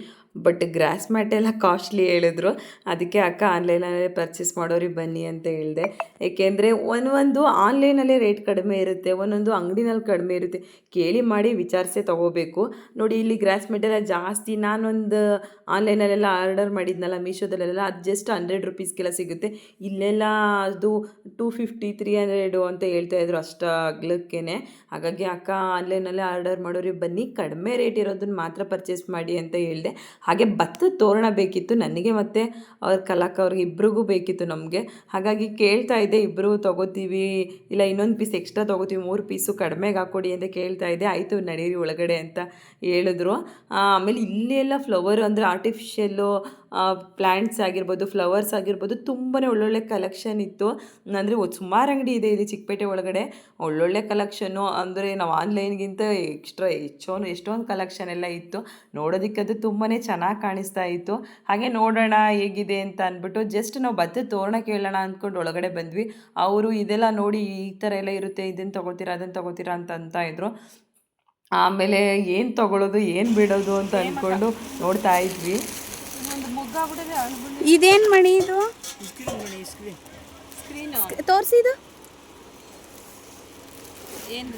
ಬಟ್ ಗ್ರಾಸ್ ಮ್ಯಾಟ್ ಎಲ್ಲ ಕಾಸ್ಟ್ಲಿ ಹೇಳಿದ್ರು. ಅದಕ್ಕೆ ಅಕ್ಕ ಆನ್ಲೈನಲ್ಲೇ ಪರ್ಚೇಸ್ ಮಾಡೋರಿಗೆ ಬನ್ನಿ ಅಂತ ಹೇಳಿದೆ. ಏಕೆಂದರೆ ಒಂದೊಂದು ಆನ್ಲೈನಲ್ಲೇ ರೇಟ್ ಕಡಿಮೆ ಇರುತ್ತೆ, ಒಂದೊಂದು ಅಂಗಡಿನಲ್ಲಿ ಕಡಿಮೆ ಇರುತ್ತೆ. ಕೇಳಿ ಮಾಡಿ ವಿಚಾರಿಸೇ ತೊಗೋಬೇಕು. ನೋಡಿ ಇಲ್ಲಿ ಗ್ರಾಸ್ ಮ್ಯಾಟ್ ಎಲ್ಲ ಜಾಸ್ತಿ. ನಾನೊಂದು ಆನ್ಲೈನಲ್ಲೆಲ್ಲ ಆರ್ಡರ್ ಮಾಡಿದ್ನಲ್ಲ ಮೀಶೋದಲ್ಲೆಲ್ಲ ಅದು ಜಸ್ಟ್ ಹಂಡ್ರೆಡ್ ರುಪೀಸ್ಗೆಲ್ಲ ಸಿಗುತ್ತೆ. ಇಲ್ಲೆಲ್ಲ ಅದು ಟೂ ಫಿಫ್ಟಿ ತ್ರೀ ಹಂಡ್ರೆಡು ಅಂತ ಹೇಳ್ತಾ ಇದ್ರು ಅಷ್ಟು ಅಗ್ಲಕ್ಕೇ ಹಾಗಾಗಿ ಅಕ್ಕ ಆನ್ಲೈನಲ್ಲೇ ಆರ್ಡರ್ ಮಾಡೋರಿಗೆ ಬನ್ನಿ. ಕಡಿಮೆ ರೇಟ್ ಇರೋದನ್ನ ಮಾತ್ರ ಪರ್ಚೇಸ್ ಮಾಡಿ ಅಂತ ಹೇಳಿದೆ. ಹಾಗೆ ಭತ್ತದ ತೋರಣ ಬೇಕಿತ್ತು, ನನಗೆ ಮತ್ತು ಅವ್ರ ಕಲಾಕ ಅವ್ರಿಗೆ ಇಬ್ರಿಗೂ ಬೇಕಿತ್ತು ನಮಗೆ. ಹಾಗಾಗಿ ಕೇಳ್ತಾ ಇದ್ದೆ ಇಬ್ಬರು ತೊಗೋತೀವಿ, ಇಲ್ಲ ಇನ್ನೊಂದು ಪೀಸ್ ಎಕ್ಸ್ಟ್ರಾ ತೊಗೋತೀವಿ, ಮೂರು ಪೀಸು ಕಡಿಮೆಗೆ ಹಾಕ್ಕೊಡಿ ಅಂತ ಕೇಳ್ತಾ ಇದ್ದೆ. ಆಯಿತು, ನಡೀರಿ ಒಳಗಡೆ ಅಂತ ಹೇಳಿದ್ರು. ಆಮೇಲೆ ಇಲ್ಲೆಲ್ಲ ಫ್ಲವರ್ ಅಂದರೆ ಆರ್ಟಿಫಿಷಿಯಲ್ಲು ಪ್ಲ್ಯಾಂಟ್ಸ್ ಆಗಿರ್ಬೋದು ಫ್ಲವರ್ಸ್ ಆಗಿರ್ಬೋದು ತುಂಬಾ ಒಳ್ಳೊಳ್ಳೆ ಕಲೆಕ್ಷನ್ ಇತ್ತು. ಅಂದರೆ ಸುಮಾರು ಅಂಗಡಿ ಇದೆ ಇಲ್ಲಿ ಚಿಕ್ಕಪೇಟೆ ಒಳಗಡೆ. ಒಳ್ಳೊಳ್ಳೆ ಕಲೆಕ್ಷನ್ನು ಅಂದರೆ ನಾವು ಆನ್ಲೈನ್ಗಿಂತ ಎಕ್ಸ್ಟ್ರಾ ಹೆಚ್ಚೋನು ಎಷ್ಟೊಂದು ಕಲೆಕ್ಷನ್ ಎಲ್ಲ ಇತ್ತು. ನೋಡೋದಕ್ಕೆ ಅದು ತುಂಬಾ ಚೆನ್ನಾಗಿ ಕಾಣಿಸ್ತಾ ಇತ್ತು. ಹಾಗೆ ನೋಡೋಣ ಹೇಗಿದೆ ಅಂತ ಅಂದ್ಬಿಟ್ಟು ಜಸ್ಟ್ ನಾವು ಬತ್ತೆ ತೋರಣ ಕೇಳೋಣ ಅಂದ್ಕೊಂಡು ಒಳಗಡೆ ಬಂದ್ವಿ. ಅವರು ಇದೆಲ್ಲ ನೋಡಿ ಈ ಥರ ಎಲ್ಲ ಇರುತ್ತೆ ಇದನ್ನು ತೊಗೋತೀರಾ ಅದನ್ನು ತೊಗೋತೀರಾ ಅಂತ ಅಂತ ಇದ್ರು. ಆಮೇಲೆ ಏನು ತಗೊಳ್ಳೋದು ಏನು ಬಿಡೋದು ಅಂತ ಅಂದ್ಕೊಂಡು ನೋಡ್ತಾ ಇದ್ವಿ. ಇದೇನ್ ಮಣಿ ಇದು? ತೋರಿಸಿ ಇದು. ಏನು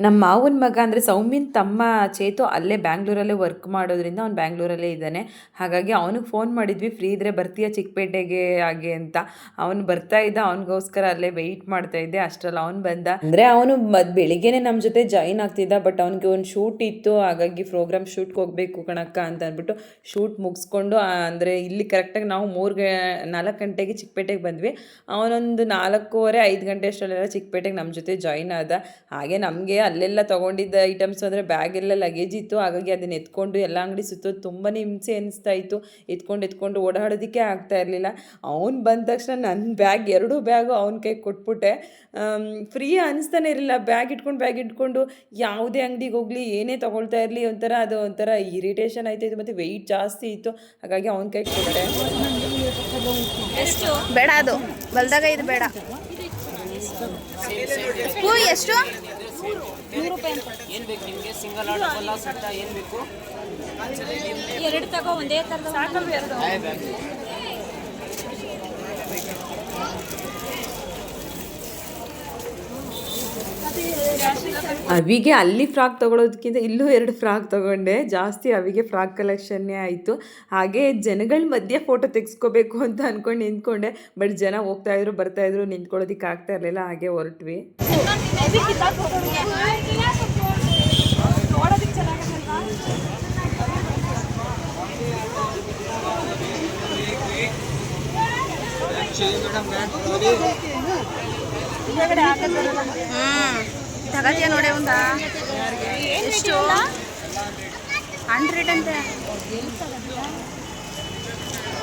ನಮ್ಮ ಮಾವನ ಮಗ ಅಂದರೆ ಸೌಮ್ಯನ್ ತಮ್ಮ ಚೇತು ಅಲ್ಲೇ ಬ್ಯಾಂಗ್ಳೂರಲ್ಲೇ ವರ್ಕ್ ಮಾಡೋದ್ರಿಂದ ಅವ್ನು ಬ್ಯಾಂಗ್ಳೂರಲ್ಲೇ ಇದ್ದಾನೆ. ಹಾಗಾಗಿ ಅವನಿಗೆ ಫೋನ್ ಮಾಡಿದ್ವಿ, ಫ್ರೀ ಇದ್ದರೆ ಬರ್ತೀಯ ಚಿಕ್ಕಪೇಟೆಗೆ ಹಾಗೆ ಅಂತ. ಅವನು ಬರ್ತಾ ಇದ್ದ, ಅವನಿಗೋಸ್ಕರ ಅಲ್ಲೇ ವೆಯ್ಟ್ ಮಾಡ್ತಾ ಇದ್ದೆ. ಅಷ್ಟರಲ್ಲಿ ಅವನು ಬಂದ. ಅಂದರೆ ಅವನು ಮದ್ ಬೆಳಿಗ್ಗೆನೆ ನಮ್ಮ ಜೊತೆ ಜಾಯಿನ್ ಆಗ್ತಿದ್ದ ಬಟ್ ಅವನಿಗೆ ಒಂದು ಶೂಟ್ ಇತ್ತು. ಹಾಗಾಗಿ ಪ್ರೋಗ್ರಾಮ್ ಶೂಟ್ಗೆ ಹೋಗಬೇಕು ಕಣಕ್ಕ ಅಂತ ಅಂದ್ಬಿಟ್ಟು ಶೂಟ್ ಮುಗಿಸ್ಕೊಂಡು ಅಂದರೆ ಇಲ್ಲಿ ಕರೆಕ್ಟಾಗಿ ನಾವು ಮೂರು ಗ ನಾಲ್ಕು ಗಂಟೆಗೆ ಚಿಕ್ಕಪೇಟೆಗೆ ಬಂದ್ವಿ. ಅವನೊಂದು ನಾಲ್ಕೂವರೆ, ಐದು ಗಂಟೆ ಅಷ್ಟರಲ್ಲೆಲ್ಲ ಚಿಕ್ಕಪೇಟೆಗೆ ನಮ್ಮ ಜೊತೆ ಜಾಯಿನ್ ಆದ. ಹಾಗೆ ನಮಗೆ ಅಲ್ಲೆಲ್ಲ ತೊಗೊಂಡಿದ್ದ ಐಟಮ್ಸ್ ಅಂದರೆ ಬ್ಯಾಗೆಲ್ಲ ಲಗೇಜ್ ಇತ್ತು. ಹಾಗಾಗಿ ಅದನ್ನ ಎತ್ಕೊಂಡು ಎಲ್ಲ ಅಂಗಡಿ ಸುತ್ತೋದು ತುಂಬಾ ಹಿಂಸೆ ಅನಿಸ್ತಾ ಇತ್ತು. ಎತ್ಕೊಂಡು ಎತ್ಕೊಂಡು ಓಡಾಡೋದಕ್ಕೆ ಆಗ್ತಾ ಇರಲಿಲ್ಲ. ಅವ್ನು ಬಂದ ತಕ್ಷಣ ನನ್ನ ಬ್ಯಾಗ್ ಎರಡೂ ಬ್ಯಾಗು ಅವ್ನ ಕೈಗೆ ಕೊಟ್ಬಿಟ್ಟೆ. ಫ್ರೀ ಅನಿಸ್ತಾನೆ ಇರಲಿಲ್ಲ. ಬ್ಯಾಗ್ ಇಟ್ಕೊಂಡು ಬ್ಯಾಗ್ ಇಟ್ಕೊಂಡು ಯಾವುದೇ ಅಂಗಡಿಗೆ ಹೋಗಲಿ ಏನೇ ತೊಗೊಳ್ತಾ ಇರಲಿ ಒಂಥರ ಅದು ಒಂಥರ ಇರಿಟೇಷನ್ ಆಯ್ತಾಯಿತ್ತು ಮತ್ತು ವೆಯ್ಟ್ ಜಾಸ್ತಿ ಇತ್ತು. ಹಾಗಾಗಿ ಅವ್ನ ಕೈ ಕೊಟ್ಟೆ. ಬೇಡ ಅದು. ಬಲ್ದಾಗ ಇದು ಬೇಡ. ಹೂ ಎಷ್ಟು? ಏನು ಬೇಕು ನಿಮಗೆ? ಸಿಂಗಲ್ ಆರ್ಡರ್ ಡಬಲ್ ಸೆಟ್ಟ ಏನು ಬೇಕು? ಎರಡು ತಗೋ ಒಂದೇ ತರದ ಅವಿಗೆ ಅಲ್ಲಿ ಫ್ರಾಕ್ ತೊಗೊಳೋದಕ್ಕಿಂತ ಇಲ್ಲೂ ಎರಡು ಫ್ರಾಕ್ ತೊಗೊಂಡೆ. ಜಾಸ್ತಿ ಅವಿಗೆ ಫ್ರಾಕ್ ಕಲೆಕ್ಷನ್ನೇ ಆಯಿತು. ಹಾಗೆ ಜನಗಳ ಮಧ್ಯೆ ಫೋಟೋ ತೆಗೆಸ್ಕೋಬೇಕು ಅಂತ ಅಂದ್ಕೊಂಡು ನಿಂತ್ಕೊಂಡೆ. ಬಟ್ ಜನ ಹೋಗ್ತಾ ಇದ್ರು, ಬರ್ತಾ ಇದ್ರು ನಿಂತ್ಕೊಳ್ಳೋದಕ್ಕೆ ಆಗ್ತಾ ಇರಲಿಲ್ಲ. ಹಾಗೆ ಹೊರಟ್ವಿ. ಹ್ಮ್. ತಗತಿಯ ನೋಡಿ ಒಂದ? ಎಷ್ಟು? ಹಂಡ್ರೆಡ್ ಅಂತೆ.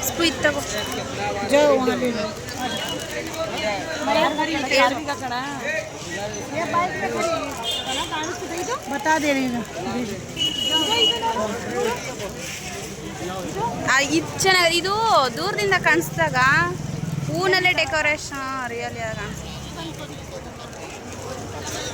ಸ್ಪೂ ಇದು? ತಗೋ ಆ, ಇದು ಚೆನ್ನಾಗಿ ಇದು ದೂರದಿಂದ ಕಾಣಿಸ್ದಾಗ ಹೂನಲ್ಲೇ ಡೆಕೋರೇಷನ್ ರಿಯಲ್ ಕಾಣಿಸ್ತದೆ.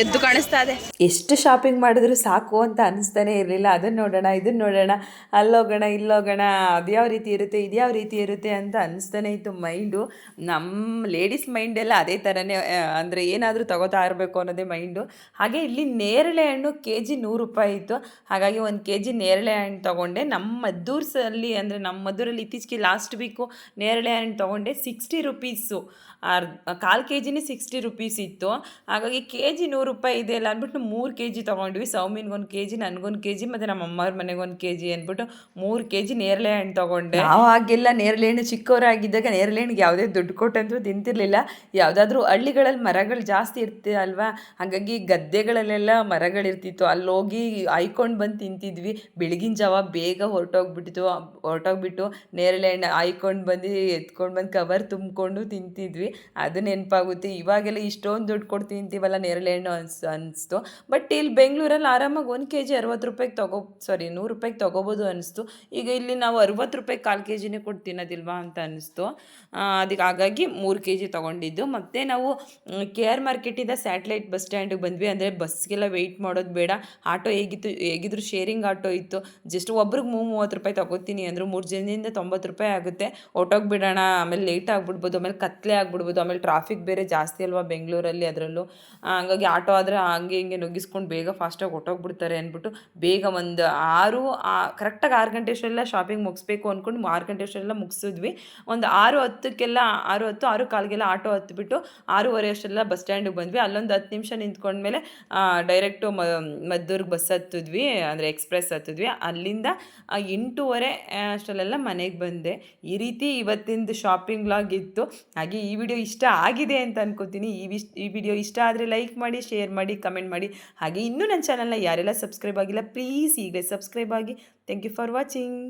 ಎದ್ದು ಕಾಣಿಸ್ತಾ ಇದೆ. ಎಷ್ಟು ಶಾಪಿಂಗ್ ಮಾಡಿದ್ರು ಸಾಕು ಅಂತ ಅನಿಸ್ತಾನೆ ಇರಲಿಲ್ಲ. ಅದನ್ನ ನೋಡೋಣ ಇದನ್ನ ನೋಡೋಣ, ಅಲ್ಲೋಗೋಣ, ಇಲ್ಲೋಗೋಣ ಅದ್ಯಾವ ರೀತಿ ಇರುತ್ತೆ ಇದ್ಯಾವ ರೀತಿ ಇರುತ್ತೆ ಅಂತ ಅನಿಸ್ತಾನೆ ಇತ್ತು ಮೈಂಡು ನಮ್ಮ ಲೇಡೀಸ್ ಎಲ್ಲ ಅದೇ ಥರನೇ ಅಂದರೆ ಏನಾದರೂ ತಗೋತಾ ಇರಬೇಕು ಅನ್ನೋದೇ ಮೈಂಡು ಹಾಗೆ ಇಲ್ಲಿ ನೇರಳೆ ಹಣ್ಣು ಕೆ ಜಿ ನೂರು ರೂಪಾಯಿ ಇತ್ತು. ಹಾಗಾಗಿ ಒಂದು ಕೆ ಜಿ ನೇರಳೆ ಹಣ್ಣು ತೊಗೊಂಡೆ. ನಮ್ಮ ಮದ್ದೂರ್ಸಲ್ಲಿ ಅಂದರೆ ನಮ್ಮ ಮದ್ದೂರಲ್ಲಿ ಇತ್ತೀಚೆಗೆ ಲಾಸ್ಟ್ ವೀಕು ನೇರಳೆ ಹಣ್ಣು ತೊಗೊಂಡೆ ಸಿಕ್ಸ್ಟಿ ರುಪೀಸು ಅರ್ಧ, ಕಾಲು ಕೆ ಜಿನೇ ಸಿಕ್ಸ್ಟಿ ರುಪೀಸ್ ಇತ್ತು. ಹಾಗಾಗಿ ಕೆ ಜಿ ನೂರು ರೂಪಾಯಿ ಇದೆ ಅಲ್ಲ ಅಂದ್ಬಿಟ್ಟು ಮೂರು ಕೆ ಜಿ ತೊಗೊಂಡ್ವಿ. ಸೌಮಿನ್ಗೆ ಒಂದು ಕೆ ಜಿ, ನನಗೊಂದು ಕೆ ಜಿ ಮತ್ತು ನಮ್ಮ ಅಮ್ಮವ್ರ ಮನೆಗೊಂದು ಕೆ ಜಿ ಅಂದ್ಬಿಟ್ಟು ಮೂರು ಕೆ ಜಿ ನೇರಳೆ ಹಣ್ಣು ತೊಗೊಂಡೆ. ಹಾಗೆಲ್ಲ, ನೇರಳೆ ಹಣ್ಣು ಚಿಕ್ಕವರಾಗಿದ್ದಾಗ ನೇರಳೆ ಹಣ್ಣಿಗೆ ಯಾವುದೇ ದುಡ್ಡು ಕೊಟ್ಟಂತೂ ತಿಂತಿರ್ಲಿಲ್ಲ. ಯಾವುದಾದ್ರೂ ಹಳ್ಳಿಗಳಲ್ಲಿ ಮರಗಳು ಜಾಸ್ತಿ ಇರ್ತಿ ಅಲ್ವಾ? ಹಾಗಾಗಿ ಗದ್ದೆಗಳಲ್ಲೆಲ್ಲ ಮರಗಳಿರ್ತಿತ್ತು ಅಲ್ಲಿ ಹೋಗಿ ಆಯ್ಕೊಂಡು ಬಂದು ತಿಂತಿದ್ವಿ. ಬೆಳಗಿನ ಜಾವ ಬೇಗ ಹೊರಟೋಗ್ಬಿಟ್ಟಿತ್ತು. ಹೊರಟೋಗ್ಬಿಟ್ಟು ನೇರಳೆ ಹಣ್ಣು ಆಯ್ಕೊಂಡು ಬಂದು ಎತ್ಕೊಂಡು ಬಂದು ಕವರ್ ತುಂಬಿಕೊಂಡು ತಿಂತಿದ್ವಿ. ಅದು ನೆನಪಾಗುತ್ತೆ. ಇವಾಗೆಲ್ಲ ಇಷ್ಟೊಂದು ದುಡ್ಡು ಕೊಟ್ಟು ತಿಂತೀವಲ್ಲ ನೇರಳೆ ಹಣ್ಣು ಅನ್ಸ್, ಅನಿಸ್ತು. ಬಟ್ ಇಲ್ಲಿ ಬೆಂಗಳೂರಲ್ಲಿ ಆರಾಮಾಗಿ ಒಂದು ಕೆ ಜಿ ಅರವತ್ತು ರೂಪಾಯಿಗೆ ತಗೋ ಸಾರಿ ನೂರು ರೂಪಾಯಿಗೆ ತೊಗೋಬೋದು ಅನಿಸ್ತು. ಈಗ ಇಲ್ಲಿ ನಾವು ಅರವತ್ತು ರೂಪಾಯಿಗೆ ಕಾಲು ಕೆ ಜಿನೇ ಕೊಟ್ಟು ತಿನ್ನೋದಿಲ್ವಾ ಅಂತ ಅನ್ನಿಸ್ತು ಅದಕ್ಕೆ ಹಾಗಾಗಿ ಮೂರು ಕೆ ಜಿ ತೊಗೊಂಡಿದ್ದು. ಮತ್ತು ನಾವು ಕೆ ಆರ್ ಮಾರ್ಕೆಟಿಂದ ಸ್ಯಾಟಲೈಟ್ ಬಸ್ ಸ್ಟ್ಯಾಂಡಿಗೆ ಬಂದ್ವಿ. ಅಂದರೆ ಬಸ್ಗೆಲ್ಲ ವೆಯ್ಟ್ ಮಾಡೋದು ಬೇಡ. ಆಟೋ ಹೇಗಿತ್ತು, ಹೇಗಿದ್ರು ಶೇರಿಂಗ್ ಆಟೋ ಇತ್ತು. ಜಸ್ಟ್ ಒಬ್ರಿಗೆ ಮೂರು ಮೂವತ್ತು ರೂಪಾಯಿ ತೊಗೋತೀನಿ ಅಂದರು. ಮೂರು ಜನದಿಂದ ತೊಂಬತ್ತು ರೂಪಾಯಿ ಆಗುತ್ತೆ. ಹೊಟ್ಟೋಗ್ಬಿಡೋಣ ಆಮೇಲೆ ಲೇಟ್ ಆಗಿಬಿಡ್ಬೋದು. ಆಮೇಲೆ ಕತ್ಲೆ ಆಗಿಬಿಡ್ಬೋದು. ಆಮೇಲೆ ಟ್ರಾಫಿಕ್ ಬೇರೆ ಜಾಸ್ತಿ ಅಲ್ವಾ ಬೆಂಗಳೂರಲ್ಲಿ ಅದರಲ್ಲೂ. ಹಂಗಾಗಿ ಆಟೋ ಆದರೆ ಹಂಗೆ ಹಿಂಗೆ ನುಗ್ಗಿಸ್ಕೊಂಡು ಬೇಗ ಫಾಸ್ಟಾಗಿ ಹೊಟ್ಟೋಗ್ಬಿಡ್ತಾರೆ ಅಂದ್ಬಿಟ್ಟು ಬೇಗ ಒಂದು ಆರು ಕರೆಕ್ಟಾಗಿ ಆರು ಗಂಟೆ ಅಷ್ಟೆಲ್ಲ ಶಾಪಿಂಗ್ ಮುಗಿಸ್ಬೇಕು ಅಂದ್ಕೊಂಡು ಆರು ಗಂಟೆ ಅಷ್ಟೆಲ್ಲ ಮುಗಿಸಿದ್ವಿ. ಒಂದು ಆರು ಹತ್ತಕ್ಕೆಲ್ಲ, ಆರು ಹತ್ತು, ಆರು ಕಾಲಿಗೆಲ್ಲ ಆಟೋ ಹತ್ತುಬಿಟ್ಟು ಆರೂವರೆ ಅಷ್ಟೆಲ್ಲ ಬಸ್ ಸ್ಟ್ಯಾಂಡಿಗೆ ಬಂದ್ವಿ. ಅಲ್ಲೊಂದು ಹತ್ತು ನಿಮಿಷ ನಿಂತ್ಕೊಂಡ್ಮೇಲೆ ಡೈರೆಕ್ಟು ಮ, ಮದ್ದೂರ್ಗೆ ಬಸ್ ಹತ್ತಿದ್ವಿ, ಅಂದರೆ ಎಕ್ಸ್ಪ್ರೆಸ್ ಹತ್ತಿದ್ವಿ. ಅಲ್ಲಿಂದ ಎಂಟೂವರೆ ಅಷ್ಟರಲ್ಲೆಲ್ಲ ಮನೆಗೆ ಬಂದೆ. ಈ ರೀತಿ ಇವತ್ತಿಂದು ಶಾಪಿಂಗ್ ವ್ಲಾಗ್ ಇತ್ತು. ಹಾಗೆ ಈ ವಿಡಿಯೋ ಇಷ್ಟ ಆಗಿದೆ ಅಂತ ಅನ್ಕೋತೀನಿ. ಈ ವಿಶ್ ಈ ವಿಡಿಯೋ ಇಷ್ಟ ಆದರೆ ಲೈಕ್ ಮಾಡಿ ಶೇರ್ ಮಾಡಿ ಕಮೆಂಟ್ ಮಾಡಿ. ಹಾಗೆ ಇನ್ನೂ ನನ್ನ ಚಾನಲ್ನ ಯಾರೆಲ್ಲ ಸಬ್ಸ್ಕ್ರೈಬ್ ಆಗಿಲ್ಲ ಪ್ಲೀಸ್ ಈಗಲೇ ಸಬ್ಸ್ಕ್ರೈಬ್ ಆಗಿ. Thank you for watching